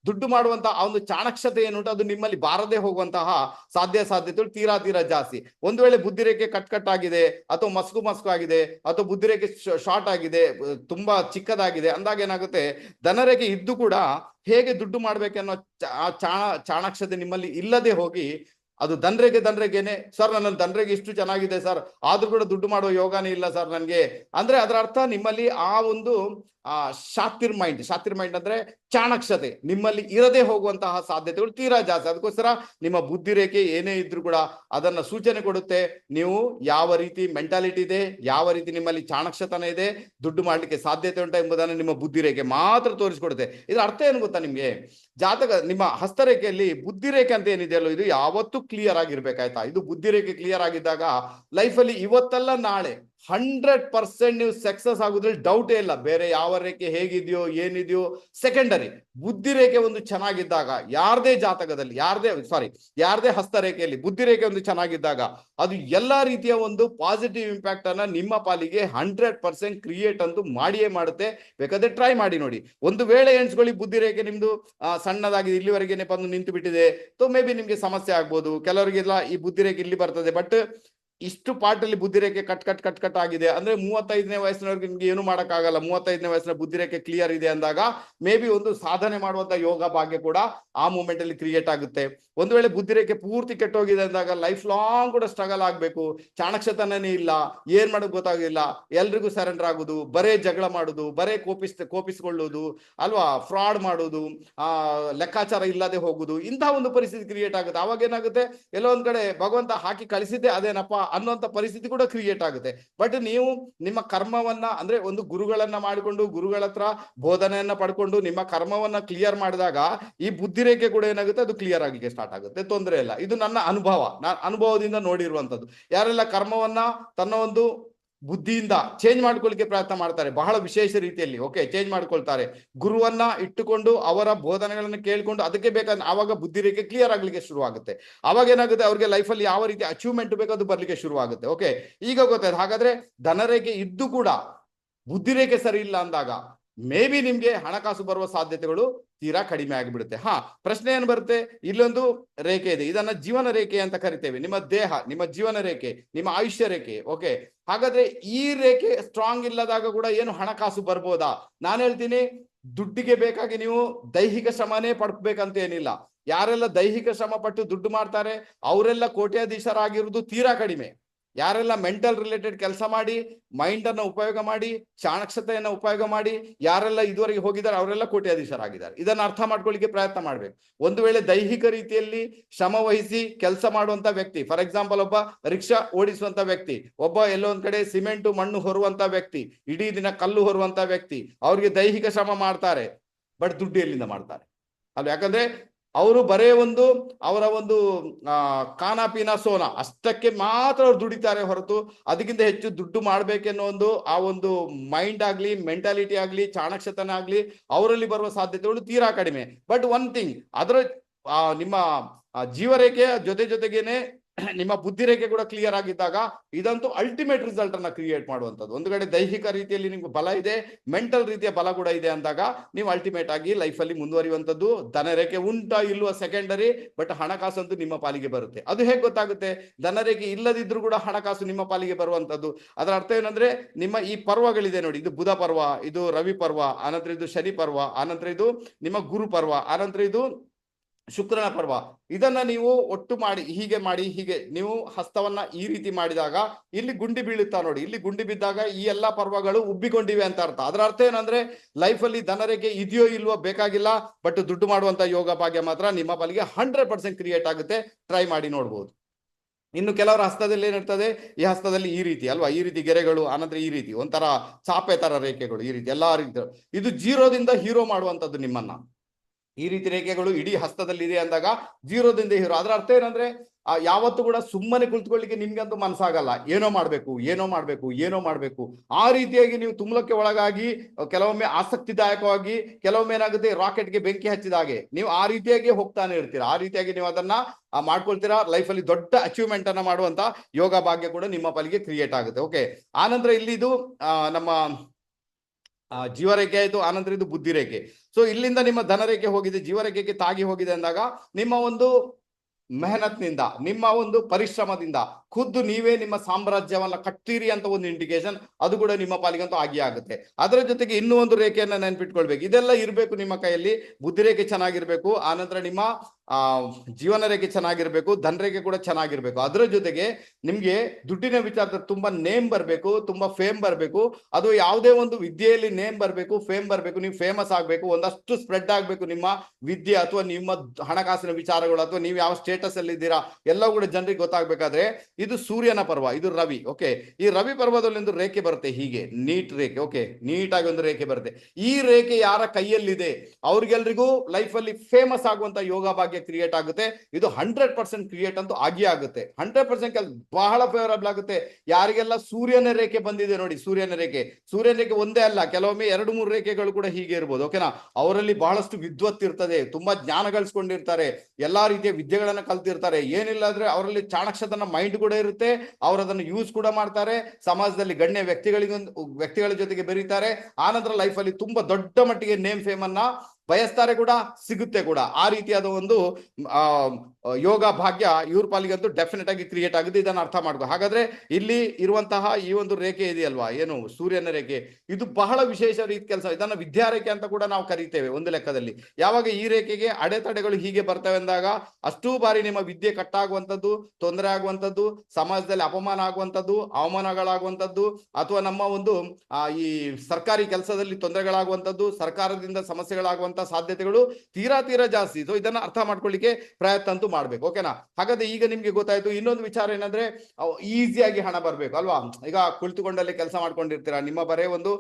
ದುಡ್ಡು ಮಾಡುವಂತಹ ಆ ಒಂದು ಚಾಣಕ್ಷತೆ ಏನುಂಟು ಅದು ನಿಮ್ಮಲ್ಲಿ ಬಾರದೆ ಹೋಗುವಂತಹ ಸಾಧ್ಯ ಸಾಧ್ಯತೆಗಳು ತೀರಾ ತೀರಾ ಜಾಸ್ತಿ. ಒಂದು ವೇಳೆ ಬುದ್ಧಿರೇಖೆ ಕಟ್ ಕಟ್ ಆಗಿದೆ ಅಥವಾ ಮಸ್ಕು ಮಸ್ಕು ಆಗಿದೆ, ಅಥವಾ ಬುದ್ಧಿರೇಖೆ ಶಾರ್ಟ್ ಆಗಿದೆ, ತುಂಬಾ ಚಿಕ್ಕದಾಗಿದೆ, ಅಂದಾಗ ಏನಾಗುತ್ತೆ? ಧನರೇಖೆ ಇದ್ದು ಕೂಡ ಹೇಗೆ ದುಡ್ಡು ಮಾಡ್ಬೇಕನ್ನೋ ಚಾಣ, ಚಾಣಾಕ್ಷತೆ ನಿಮ್ಮಲ್ಲಿ ಇಲ್ಲದೆ ಹೋಗಿ ಅದು ದನರೆಗೆ ದಂಡ್ರೆಗೆನೆ ಸರ್ ನನ್ನ ದನರೆಗೆ ಇಷ್ಟು ಚೆನ್ನಾಗಿದೆ ಸರ್, ಆದ್ರೂ ಕೂಡ ದುಡ್ಡು ಮಾಡುವ ಯೋಗನೇ ಇಲ್ಲ ಸರ್ ನನಗೆ. ಅಂದ್ರೆ ಅದರ ಅರ್ಥ ನಿಮ್ಮಲ್ಲಿ ಆ ಒಂದು, ಆ ಶಾತಿರ್ ಮೈಂಡ್ ಶಾತಿರ್ ಮೈಂಡ್ ಅಂದ್ರೆ ಚಾಣಕ್ಷತೆ ನಿಮ್ಮಲ್ಲಿ ಇರದೇ ಹೋಗುವಂತಹ ಸಾಧ್ಯತೆಗಳು ತೀರಾ ಜಾಸ್ತಿ. ಅದಕ್ಕೋಸ್ಕರ ನಿಮ್ಮ ಬುದ್ಧಿ ರೇಖೆ ಏನೇ ಇದ್ರೂ ಕೂಡ ಅದನ್ನ ಸೂಚನೆ ಕೊಡುತ್ತೆ. ನೀವು ಯಾವ ರೀತಿ ಮೆಂಟಾಲಿಟಿ ಇದೆ, ಯಾವ ರೀತಿ ನಿಮ್ಮಲ್ಲಿ ಚಾಣಕ್ಷತನ ಇದೆ, ದುಡ್ಡು ಮಾಡಲಿಕ್ಕೆ ಸಾಧ್ಯತೆ ಉಂಟ ಎಂಬುದನ್ನು ನಿಮ್ಮ ಬುದ್ಧಿ ರೇಖೆ ಮಾತ್ರ ತೋರಿಸಿಕೊಡುತ್ತೆ. ಇದರ ಅರ್ಥ ಏನು ಗೊತ್ತಾ ನಿಮಗೆ? ಜಾತಕ, ನಿಮ್ಮ ಹಸ್ತರೇಖೆಯಲ್ಲಿ ಬುದ್ಧಿ ರೇಖೆ ಅಂತ ಏನಿದೆಯಲ್ಲೋ ಇದು ಯಾವತ್ತೂ ಕ್ಲಿಯರ್ ಆಗಿರ್ಬೇಕಾಯ್ತಾ? ಇದು ಬುದ್ಧಿ ರೇಖೆ ಕ್ಲಿಯರ್ ಆಗಿದ್ದಾಗ ಲೈಫಲ್ಲಿ ಇವತ್ತಲ್ಲ ನಾಳೆ ಹಂಡ್ರೆಡ್ ಪರ್ಸೆಂಟ್ ನೀವು ಸಕ್ಸಸ್ ಆಗೋದ್ರಲ್ಲಿ ಡೌಟೇ ಇಲ್ಲ. ಬೇರೆ ಯಾವ ರೇಖೆ ಹೇಗಿದೆಯೋ, ಏನಿದೆಯೋ ಸೆಕೆಂಡರಿ ಬುದ್ಧಿ ರೇಖೆ ಒಂದು ಚೆನ್ನಾಗಿದ್ದಾಗ, ಯಾರದೇ ಜಾತಕದಲ್ಲಿ, ಯಾರದೇ ಸಾರಿ ಯಾರದೇ ಹಸ್ತರೇಖೆಯಲ್ಲಿ ಬುದ್ಧಿ ರೇಖೆ ಒಂದು ಚೆನ್ನಾಗಿದ್ದಾಗ, ಅದು ಎಲ್ಲಾ ರೀತಿಯ ಒಂದು ಪಾಸಿಟಿವ್ ಇಂಪ್ಯಾಕ್ಟ್ ಅನ್ನ ನಿಮ್ಮ ಪಾಲಿಗೆ ಹಂಡ್ರೆಡ್ ಪರ್ಸೆಂಟ್ ಕ್ರಿಯೇಟ್ ಅಂತೂ ಮಾಡಿಯೇ ಮಾಡುತ್ತೆ. ಬೇಕಾದ್ರೆ ಟ್ರೈ ಮಾಡಿ ನೋಡಿ. ಒಂದು ವೇಳೆ ಎಣಿಸ್ಕೊಳ್ಳಿ ಬುದ್ಧಿ ರೇಖೆ ನಿಮ್ದು ಸಣ್ಣದಾಗಿ ಇಲ್ಲಿವರೆಗೆ ಬಂದು ನಿಂತು ಬಿಟ್ಟಿದೆ ಮೇ ಬಿ ನಿಮ್ಗೆ ಸಮಸ್ಯೆ ಆಗ್ಬೋದು. ಕೆಲವರಿಗೆಲ್ಲ ಈ ಬುದ್ಧಿ ರೇಖೆ ಇಲ್ಲಿ ಬರ್ತದೆ ಬಟ್ ಇಷ್ಟು ಪಾರ್ಟಲ್ಲಿ ಬುದ್ಧಿರೇಖೆ ಕಟ್ ಕಟ್ ಕಟ್ ಕಟ್ ಆಗಿದೆ. ಅಂದ್ರೆ ಮೂವತ್ತೈದನೇ ವಯಸ್ಸಿನವರೆಗೆ ನಿಮ್ಗೆ ಏನು ಮಾಡಕ್ಕಾಗಲ್ಲ. ಮೂವತ್ತೈದನೇ ವಯಸ್ಸಿನ ಬುದ್ಧಿರೇಖೆ ಕ್ಲಿಯರ್ ಇದೆ ಅಂದಾಗ ಮೇ ಬಿ ಒಂದು ಸಾಧನೆ ಮಾಡುವಂತ ಯೋಗ ಭಾಗ್ಯ ಕೂಡ ಆ ಮೂಮೆಂಟ್ ಅಲ್ಲಿ ಕ್ರಿಯೇಟ್ ಆಗುತ್ತೆ. ಒಂದು ವೇಳೆ ಬುದ್ಧಿರೇಖೆ ಪೂರ್ತಿ ಕೆಟ್ಟೋಗಿದೆ ಅಂದಾಗ ಲೈಫ್ ಲಾಂಗ್ ಕೂಡ ಸ್ಟ್ರಗಲ್ ಆಗ್ಬೇಕು. ಚಾಣಕ್ಷತನೇ ಇಲ್ಲ. ಏನ್ ಮಾಡೋದು ಗೊತ್ತಾಗಿಲ್ಲ ಎಲ್ರಿಗೂ ಸರೆಂಡರ್ ಆಗುದು. ಬರೇ ಜಗಳ ಮಾಡುದು. ಬರೇ ಕೋಪಿಸ್ ಕೋಪಿಸ್ಕೊಳ್ಳೋದು. ಅಲ್ವಾ? ಫ್ರಾಡ್ ಮಾಡೋದು. ಆ, ಲೆಕ್ಕಾಚಾರ ಇಲ್ಲದೆ ಹೋಗುದು. ಇಂತಹ ಒಂದು ಪರಿಸ್ಥಿತಿ ಕ್ರಿಯೇಟ್ ಆಗುತ್ತೆ. ಅವಾಗ ಏನಾಗುತ್ತೆ? ಎಲ್ಲೋ ಒಂದ್ ಕಡೆ ಭಗವಂತ ಹಾಕಿ ಕಳಿಸಿದ್ದೆ ಅದೇನಪ್ಪ? ಅನ್ನುವಂತ ಪರಿಸ್ಥಿತಿ ಕೂಡ ಕ್ರಿಯೇಟ್ ಆಗುತ್ತೆ. ಬಟ್ ನೀವು ನಿಮ್ಮ ಕರ್ಮವನ್ನ ಅಂದ್ರೆ ಒಂದು ಗುರುಗಳನ್ನ ಮಾಡಿಕೊಂಡು ಗುರುಗಳ ಹತ್ರ ಬೋಧನೆಯನ್ನ ಪಡ್ಕೊಂಡು ನಿಮ್ಮ ಕರ್ಮವನ್ನ ಕ್ಲಿಯರ್ ಮಾಡಿದಾಗ ಈ ಬುದ್ಧಿರೇಖೆ ಕೂಡ ಏನಾಗುತ್ತೆ? ಅದು ಕ್ಲಿಯರ್ ಆಗಲಿಕ್ಕೆ ಸ್ಟಾರ್ಟ್ ಆಗುತ್ತೆ. ತೊಂದರೆ ಇಲ್ಲ. ಇದು ನನ್ನ ಅನುಭವ. ನಾನು ಅನುಭವದಿಂದ ನೋಡಿರುವಂತದ್ದು. ಯಾರೆಲ್ಲ ಕರ್ಮವನ್ನ ತನ್ನ ಒಂದು ಬುದ್ಧಿಯಿಂದ ಚೇಂಜ್ ಮಾಡ್ಕೊಳ್ಳಿಕ್ಕೆ ಪ್ರಯತ್ನ ಮಾಡ್ತಾರೆ. ಬಹಳ ವಿಶೇಷ ರೀತಿಯಲ್ಲಿ ಓಕೆ ಚೇಂಜ್ ಮಾಡ್ಕೊಳ್ತಾರೆ. ಗುರುವನ್ನ ಇಟ್ಟುಕೊಂಡು ಅವರ ಬೋಧನೆಗಳನ್ನು ಕೇಳಿಕೊಂಡು ಅದಕ್ಕೆ ಬೇಕಾದ, ಆವಾಗ ಬುದ್ಧಿ ರೇಖೆ ಕ್ಲಿಯರ್ ಆಗ್ಲಿಕ್ಕೆ ಶುರುವಾಗುತ್ತೆ. ಅವಾಗ ಏನಾಗುತ್ತೆ? ಅವ್ರಿಗೆ ಲೈಫಲ್ಲಿ ಯಾವ ರೀತಿ ಅಚೀವ್ಮೆಂಟ್ ಬೇಕು ಅದು ಬರ್ಲಿಕ್ಕೆ ಶುರುವಾಗುತ್ತೆ ಓಕೆ ಈಗ ಗೊತ್ತಾಯ್ತು. ಹಾಗಾದ್ರೆ ಧನರೇಖೆ ಇದ್ದು ಕೂಡ ಬುದ್ಧಿ ರೇಖೆ ಸರಿ ಇಲ್ಲ ಅಂದಾಗ ಮೇ ಬಿ ನಿಮ್ಗೆ ಹಣಕಾಸು ಬರುವ ಸಾಧ್ಯತೆಗಳು ತೀರಾ ಕಡಿಮೆ ಆಗಿಬಿಡುತ್ತೆ. ಹಾ, ಪ್ರಶ್ನೆ ಏನ್ ಬರುತ್ತೆ? ಇಲ್ಲೊಂದು ರೇಖೆ ಇದೆ. ಇದನ್ನ ಜೀವನ ರೇಖೆ ಅಂತ ಕರಿತೇವೆ. ನಿಮ್ಮ ದೇಹ, ನಿಮ್ಮ ಜೀವನ ರೇಖೆ, ನಿಮ್ಮ ಆಯುಷ್ಯ ರೇಖೆ ಓಕೆ ಹಾಗಾದ್ರೆ ಈ ರೇಖೆ ಸ್ಟ್ರಾಂಗ್ ಇಲ್ಲದಾಗ ಕೂಡ ಏನು ಹಣಕಾಸು ಬರ್ಬೋದಾ? ನಾನು ಹೇಳ್ತೀನಿ, ದುಡ್ಡಿಗೆ ಬೇಕಾಗಿ ನೀವು ದೈಹಿಕ ಶ್ರಮನೇ ಪಡ್ಬೇಕಂತ ಏನಿಲ್ಲ ಯಾರೆಲ್ಲ ದೈಹಿಕ ಶ್ರಮ ಪಟ್ಟು ದುಡ್ಡು ಮಾಡ್ತಾರೆ, ಅವರೆಲ್ಲ ಕೋಟ್ಯಾಧೀಶರಾಗಿರುವುದು ತೀರಾ ಕಡಿಮೆ. ಯಾರೆಲ್ಲ ಮೆಂಟಲ್ ರಿಲೇಟೆಡ್ ಕೆಲಸ ಮಾಡಿ ಮೈಂಡ್ ಅನ್ನ ಉಪಯೋಗ ಮಾಡಿ ಚಾಣಕ್ಷತೆಯನ್ನ ಉಪಯೋಗ ಮಾಡಿ, ಯಾರೆಲ್ಲ ಇದುವರೆಗೆ ಹೋಗಿದ್ದಾರೆ, ಅವರೆಲ್ಲ ಕೋಟ್ಯಾಧೀಶರಾಗಿದ್ದಾರೆ. ಇದನ್ನ ಅರ್ಥ ಮಾಡ್ಕೊಳ್ಳಿಕ್ಕೆ ಪ್ರಯತ್ನ ಮಾಡ್ಬೇಕು. ಒಂದು ವೇಳೆ ದೈಹಿಕ ರೀತಿಯಲ್ಲಿ ಶ್ರಮ ವಹಿಸಿ ಕೆಲಸ ಮಾಡುವಂತ ವ್ಯಕ್ತಿ ಫಾರ್ ಎಕ್ಸಾಂಪಲ್ ಒಬ್ಬ ರಿಕ್ಷಾ ಓಡಿಸುವಂತ ವ್ಯಕ್ತಿ, ಒಬ್ಬ ಎಲ್ಲೋ ಒಂದ್ ಕಡೆ ಸಿಮೆಂಟು, ಮಣ್ಣು ಹೊರುವಂತ ವ್ಯಕ್ತಿ, ಇಡೀ ದಿನ ಕಲ್ಲು ಹೊರುವಂತ ವ್ಯಕ್ತಿ, ಅವ್ರಿಗೆ ದೈಹಿಕ ಶ್ರಮ ಮಾಡ್ತಾರೆ, ಬಟ್ ದುಡ್ಡು ಎಲ್ಲಿಂದ ಮಾಡ್ತಾರೆ? ಅಲ್ವ? ಯಾಕಂದ್ರೆ ಅವರು ಬರೇ ಒಂದು ಅವರ ಒಂದು ಕಾನಾಪೀನ ಸೋನ. ಅಷ್ಟಕ್ಕೆ ಮಾತ್ರ ಅವ್ರು ದುಡಿತಾರೆ ಹೊರತು ಅದಕ್ಕಿಂತ ಹೆಚ್ಚು ದುಡ್ಡು ಮಾಡ್ಬೇಕೆನ್ನೋ ಒಂದು, ಆ ಒಂದು ಮೈಂಡ್ ಆಗ್ಲಿ ಮೆಂಟಾಲಿಟಿ ಆಗ್ಲಿ ಚಾಣಕ್ಷತನ ಆಗ್ಲಿ ಅವರಲ್ಲಿ ಬರುವ ಸಾಧ್ಯತೆಗಳು ತೀರಾ ಕಡಿಮೆ. ಬಟ್ ಒನ್ ಥಿಂಗ್ ಅದರ ನಿಮ್ಮ ಜೀವರೇಖೆಯ ಜೊತೆ ಜೊತೆಗೇನೆ ನಿಮ್ಮ ಬುದ್ಧಿರೇಖೆ ಕೂಡ ಕ್ಲಿಯರ್ ಆಗಿದ್ದಾಗ ಇದಂತೂ ಅಲ್ಟಿಮೇಟ್ ರಿಸಲ್ಟ್ ಅನ್ನ ಕ್ರಿಯೇಟ್ ಮಾಡುವಂಥದ್ದು. ಒಂದು ಕಡೆ ದೈಹಿಕ ರೀತಿಯಲ್ಲಿ ನಿಮ್ಗೆ ಬಲ ಇದೆ ಮೆಂಟಲ್ ರೀತಿಯ ಬಲ ಕೂಡ ಇದೆ ಅಂದಾಗ ನೀವು ಅಲ್ಟಿಮೇಟ್ ಆಗಿ ಲೈಫ್ ಅಲ್ಲಿ ಮುಂದುವರಿಯುವಂಥದ್ದು. ಧನರೇಖೆ ಉಂಟಾ ಇಲ್ಲುವ ಸೆಕೆಂಡರಿ ಬಟ್ ಹಣಕಾಸು ಅಂತೂ ನಿಮ್ಮ ಪಾಲಿಗೆ ಬರುತ್ತೆ. ಅದು ಹೇಗೆ ಗೊತ್ತಾಗುತ್ತೆ? ಧನರೇಖೆ ಇಲ್ಲದಿದ್ರು ಕೂಡ ಹಣಕಾಸು ನಿಮ್ಮ ಪಾಲಿಗೆ ಬರುವಂತದ್ದು ಅದರ ಅರ್ಥ ಏನಂದ್ರೆ ನಿಮ್ಮ ಈ ಪರ್ವಗಳಿದೆ ನೋಡಿ, ಇದು ಬುಧ ಪರ್ವ, ಇದು ರವಿ ಪರ್ವ, ಆನಂತರ ಇದು ಶನಿ ಪರ್ವ, ಆನಂತರ ಇದು ನಿಮ್ಮ ಗುರು ಪರ್ವ, ಆನಂತರ ಇದು ಶುಕ್ರನ ಪರ್ವ. ಇದನ್ನ ನೀವು ಒಟ್ಟು ಮಾಡಿ, ಹೀಗೆ ಮಾಡಿ, ಹೀಗೆ ನೀವು ಹಸ್ತವನ್ನ ಈ ರೀತಿ ಮಾಡಿದಾಗ ಇಲ್ಲಿ ಗುಂಡಿ ಬೀಳುತ್ತಾ ನೋಡಿ. ಇಲ್ಲಿ ಗುಂಡಿ ಬಿದ್ದಾಗ ಈ ಎಲ್ಲಾ ಪರ್ವಗಳು ಉಬ್ಬಿಕೊಂಡಿವೆ ಅಂತ ಅರ್ಥ. ಅದರ ಅರ್ಥ ಏನಂದ್ರೆ ಲೈಫ್ ಅಲ್ಲಿ ಧನರೇಖೆ ಇದೆಯೋ ಇಲ್ವೋ ಬೇಕಾಗಿಲ್ಲ, ಬಟ್ ದುಡ್ಡು ಮಾಡುವಂತ ಯೋಗ ಭಾಗ್ಯ ಮಾತ್ರ ನಿಮ್ಮ ಬಲಿಗೆ ಹಂಡ್ರೆಡ್ ಪರ್ಸೆಂಟ್ ಕ್ರಿಯೇಟ್ ಆಗುತ್ತೆ. ಟ್ರೈ ಮಾಡಿ ನೋಡ್ಬೋದು. ಇನ್ನು ಕೆಲವರ ಹಸ್ತದಲ್ಲಿ ಏನಿರ್ತದೆ? ಈ ಹಸ್ತದಲ್ಲಿ ಈ ರೀತಿ ಅಲ್ವಾ? ಈ ರೀತಿ ಗೆರೆಗಳು ಆನಂತರ ಈ ರೀತಿ ಒಂಥರ ಚಾಪೆ ತರ ರೇಖೆಗಳು, ಈ ರೀತಿ ಎಲ್ಲಾ ರೀತಿ ಇದು ಜೀರೋದಿಂದ ಹೀರೋ ಮಾಡುವಂತದ್ದು ನಿಮ್ಮನ್ನ. ಈ ರೀತಿ ರೇಖೆಗಳು ಇಡೀ ಹಸ್ತದಲ್ಲಿ ಇದೆ ಅಂದಾಗ ಜೀರೋದಿಂದ ಹೀರೋ. ಅದರ ಅರ್ಥ ಏನಂದ್ರೆ ಯಾವತ್ತೂ ಕೂಡ ಸುಮ್ಮನೆ ಕುಳಿತುಕೊಳ್ಳಿಕ್ಕೆ ನಿಮ್ಗಂತೂ ಮನಸ್ಸಾಗಲ್ಲ. ಏನೋ ಮಾಡ್ಬೇಕು ಏನೋ ಮಾಡ್ಬೇಕು ಏನೋ ಮಾಡ್ಬೇಕು. ಆ ರೀತಿಯಾಗಿ ನೀವು ತುಮಲಕ್ಕೆ ಒಳಗಾಗಿ, ಕೆಲವೊಮ್ಮೆ ಆಸಕ್ತಿದಾಯಕವಾಗಿ, ಕೆಲವೊಮ್ಮೆ ಏನಾಗುತ್ತೆ, ರಾಕೆಟ್ಗೆ ಬೆಂಕಿ ಹಚ್ಚಿದ ಹಾಗೆ ನೀವು ಆ ರೀತಿಯಾಗಿ ಹೋಗ್ತಾನೆ ಇರ್ತೀರಾ. ಆ ರೀತಿಯಾಗಿ ನೀವು ಅದನ್ನ ಮಾಡ್ಕೊಳ್ತೀರಾ. ಲೈಫಲ್ಲಿ ದೊಡ್ಡ ಅಚೀವ್ಮೆಂಟ್ ಅನ್ನ ಮಾಡುವಂತ ಯೋಗ ಭಾಗ್ಯ ಕೂಡ ನಿಮ್ಮ ಪಾಲಿಗೆ ಕ್ರಿಯೇಟ್ ಆಗುತ್ತೆ. ಓಕೆ ಆನಂತರ ಇಲ್ಲಿ ಇದು ನಮ್ಮ ಜೀವರೇಖೆ ಆಯಿತು ಆನಂತರ ಇದು ಬುದ್ಧಿರೇಖೆ. ಸೊ ಇಲ್ಲಿಂದ ನಿಮ್ಮ ಧನರೇಖೆ ಹೋಗಿದೆ, ಜೀವರೇಖೆಗೆ ತಾಗಿ ಹೋಗಿದೆ ಅಂದಾಗ ನಿಮ್ಮ ಒಂದು ಮೆಹನತ್ನಿಂದ, ನಿಮ್ಮ ಒಂದು ಪರಿಶ್ರಮದಿಂದ ಖುದ್ದು ನೀವೇ ನಿಮ್ಮ ಸಾಮ್ರಾಜ್ಯವನ್ನ ಕಟ್ತೀರಿ ಅಂತ ಒಂದು ಇಂಡಿಕೇಶನ್ ಅದು ಕೂಡ ನಿಮ್ಮ ಪಾಲಿಗಂತೂ ಆಗಿ ಆಗುತ್ತೆ. ಅದರ ಜೊತೆಗೆ ಇನ್ನೂ ಒಂದು ರೇಖೆಯನ್ನ ನೆನ್ಪಿಟ್ಕೊಳ್ಬೇಕು. ಇದೆಲ್ಲ ಇರಬೇಕು ನಿಮ್ಮ ಕೈಯಲ್ಲಿ, ಬುದ್ಧಿರೇಖೆ ಚೆನ್ನಾಗಿರ್ಬೇಕು, ಆನಂತರ ನಿಮ್ಮ ಆ ಜೀವನ ರೇಖೆ ಚೆನ್ನಾಗಿರ್ಬೇಕು ಧನ ರೇಖೆ ಕೂಡ ಚೆನ್ನಾಗಿರ್ಬೇಕು. ಅದರ ಜೊತೆಗೆ ನಿಮ್ಗೆ ದುಡ್ಡಿನ ವಿಚಾರದಲ್ಲಿ ತುಂಬಾ ನೇಮ್ ಬರಬೇಕು, ತುಂಬಾ ಫೇಮ್ ಬರಬೇಕು. ಅದು ಯಾವುದೇ ಒಂದು ವಿದ್ಯೆಯಲ್ಲಿ ನೇಮ್ ಬರಬೇಕು ಫೇಮ್ ಬರಬೇಕು, ನೀವು ಫೇಮಸ್ ಆಗ್ಬೇಕು, ಒಂದಷ್ಟು ಸ್ಪ್ರೆಡ್ ಆಗ್ಬೇಕು ನಿಮ್ಮ ವಿದ್ಯೆ ಅಥವಾ ನಿಮ್ಮ ಹಣಕಾಸಿನ ವಿಚಾರಗಳು ಅಥವಾ ನೀವು ಯಾವ ಸ್ಟೇಟಸ್ ಅಲ್ಲಿ ಇದ್ದೀರಾ, ಎಲ್ಲವೂ ಕೂಡ ಜನರಿಗೆ ಗೊತ್ತಾಗ್ಬೇಕಾದ್ರೆ ಇದು ಸೂರ್ಯನ ಪರ್ವ, ಇದು ರವಿ ಓಕೆ ಈ ರವಿ ಪರ್ವದಲ್ಲಿ ಒಂದು ರೇಖೆ ಬರುತ್ತೆ, ಹೀಗೆ, ನೀಟ್ ರೇಖೆ ಓಕೆ ನೀಟಾಗಿ ಒಂದು ರೇಖೆ ಬರುತ್ತೆ. ಈ ರೇಖೆ ಯಾರ ಕೈಯಲ್ಲಿದೆ? ಅವ್ರಿಗೆಲ್ರಿಗೂ ಲೈಫ್ ಅಲ್ಲಿ ಫೇಮಸ್ ಆಗುವಂತ ಯೋಗ ಭಾಗ್ಯ ಕ್ರಿಯೇಟ್ ಆಗುತ್ತೆ. ಇದು ಹಂಡ್ರೆಡ್ ಪರ್ಸೆಂಟ್ ಕ್ರಿಯೇಟ್ ಅಂತೂ ಆಗಿಯೇ ಆಗುತ್ತೆ. ಹಂಡ್ರೆಡ್ ಪರ್ಸೆಂಟ್ ಬಹಳ ಫೇವರಬಲ್ ಆಗುತ್ತೆ. ಯಾರಿಗೆಲ್ಲ ಸೂರ್ಯನ ರೇಖೆ ಬಂದಿದೆ ನೋಡಿ, ಸೂರ್ಯನ ರೇಖೆ. ಸೂರ್ಯನ ರೇಖೆ ಒಂದೇ ಅಲ್ಲ, ಕೆಲವೊಮ್ಮೆ ಎರಡು, ಮೂರು ರೇಖೆಗಳು ಕೂಡ ಹೀಗೆ ಇರ್ಬೋದು ಓಕೆನಾ ಅವರಲ್ಲಿ ಬಹಳಷ್ಟು ವಿದ್ವತ್ ಇರ್ತದೆ, ತುಂಬಾ ಜ್ಞಾನ ಗಳಿಸ್ಕೊಂಡಿರ್ತಾರೆ, ಎಲ್ಲಾ ರೀತಿಯ ವಿದ್ಯೆಗಳನ್ನ ಕಲ್ತಿರ್ತಾರೆ. ಏನಿಲ್ಲ ಅಂದ್ರೆ ಅವರಲ್ಲಿ ಚಾಣಕ್ಷತನ ಮೈಂಡ್ ಕೂಡ ಇರುತ್ತೆ, ಅವರು ಅದನ್ನು ಯೂಸ್ ಕೂಡ ಮಾಡ್ತಾರೆ, ಸಮಾಜದಲ್ಲಿ ಗಣ್ಯ ವ್ಯಕ್ತಿಗಳಿಗೊಂದು, ವ್ಯಕ್ತಿಗಳ ಜೊತೆಗೆ ಬೆರೀತಾರೆ. ಆನಂತರ ಲೈಫ್ ಅಲ್ಲಿ ತುಂಬಾ ದೊಡ್ಡ ಮಟ್ಟಿಗೆ ನೇಮ್ ಫೇಮ್ ಅನ್ನ ಬಯಸ್ತಾರೆ ಕೂಡ, ಸಿಗುತ್ತೆ ಕೂಡ. ಆ ರೀತಿಯಾದ ಒಂದು ಯೋಗ ಭಾಗ್ಯ ಇವ್ರ ಪಾಲಿಗಂತೂ ಡೆಫಿನೆಟ್ ಆಗಿ ಕ್ರಿಯೇಟ್ ಆಗುತ್ತೆ ಇದನ್ನು ಅರ್ಥ ಮಾಡ್ಕೋ ಹಾಗಾದ್ರೆ ಇಲ್ಲಿ ಇರುವಂತಹ ಈ ಒಂದು ರೇಖೆ ಇದೆಯಲ್ವಾ? ಏನು, ಸೂರ್ಯನ ರೇಖೆ. ಇದು ಬಹಳ ವಿಶೇಷ ರೀತಿ ಕೆಲಸ. ಇದನ್ನ ವಿದ್ಯಾರೇಖೆ ಅಂತ ಕೂಡ ನಾವು ಕರಿತೇವೆ ಒಂದು ಲೆಕ್ಕದಲ್ಲಿ. ಯಾವಾಗ ಈ ರೇಖೆಗೆ ಅಡೆತಡೆಗಳು ಹೀಗೆ ಬರ್ತವೆ ಅಂದಾಗ, ಅಷ್ಟೂ ಬಾರಿ ನಿಮ್ಮ ವಿದ್ಯೆ ಕಟ್ಟಾಗುವಂಥದ್ದು, ತೊಂದರೆ ಆಗುವಂಥದ್ದು, ಸಮಾಜದಲ್ಲಿ ಅಪಮಾನ ಆಗುವಂಥದ್ದು, ಅವಮಾನಗಳಾಗುವಂಥದ್ದು, ಅಥವಾ ನಮ್ಮ ಒಂದು ಈ ಸರ್ಕಾರಿ ಕೆಲಸದಲ್ಲಿ ತೊಂದರೆಗಳಾಗುವಂಥದ್ದು, ಸರ್ಕಾರದಿಂದ ಸಮಸ್ಯೆಗಳಾಗುವಂತ ಸಾಧ್ಯತೆಗಳು ತೀರಾ ತೀರಾ ಜಾಸ್ತಿ. ಸೊ ಇದನ್ನ ಅರ್ಥ ಮಾಡ್ಕೊಳ್ಳಿಕ್ಕೆ ಪ್ರಯತ್ನ ಅಂತೂ ಮಾಡ್ಬೇಕು. ಓಕೆನಾ ಹಾಗಾದ್ರೆ ಈಗ ನಿಮ್ಗೆ ಗೊತ್ತಾಯ್ತು, ಇನ್ನೊಂದು ವಿಚಾರ ಏನಂದ್ರೆ ಈಸಿಯಾಗಿ ಹಣ ಬರ್ಬೇಕು, ಅಲ್ವಾ? ಈಗ ಕುಳಿತುಕೊಂಡಲ್ಲಿ ಕೆಲಸ ಮಾಡ್ಕೊಂಡಿರ್ತೀರಾ, ನಿಮ್ಮ ಬರೇ ಒಂದು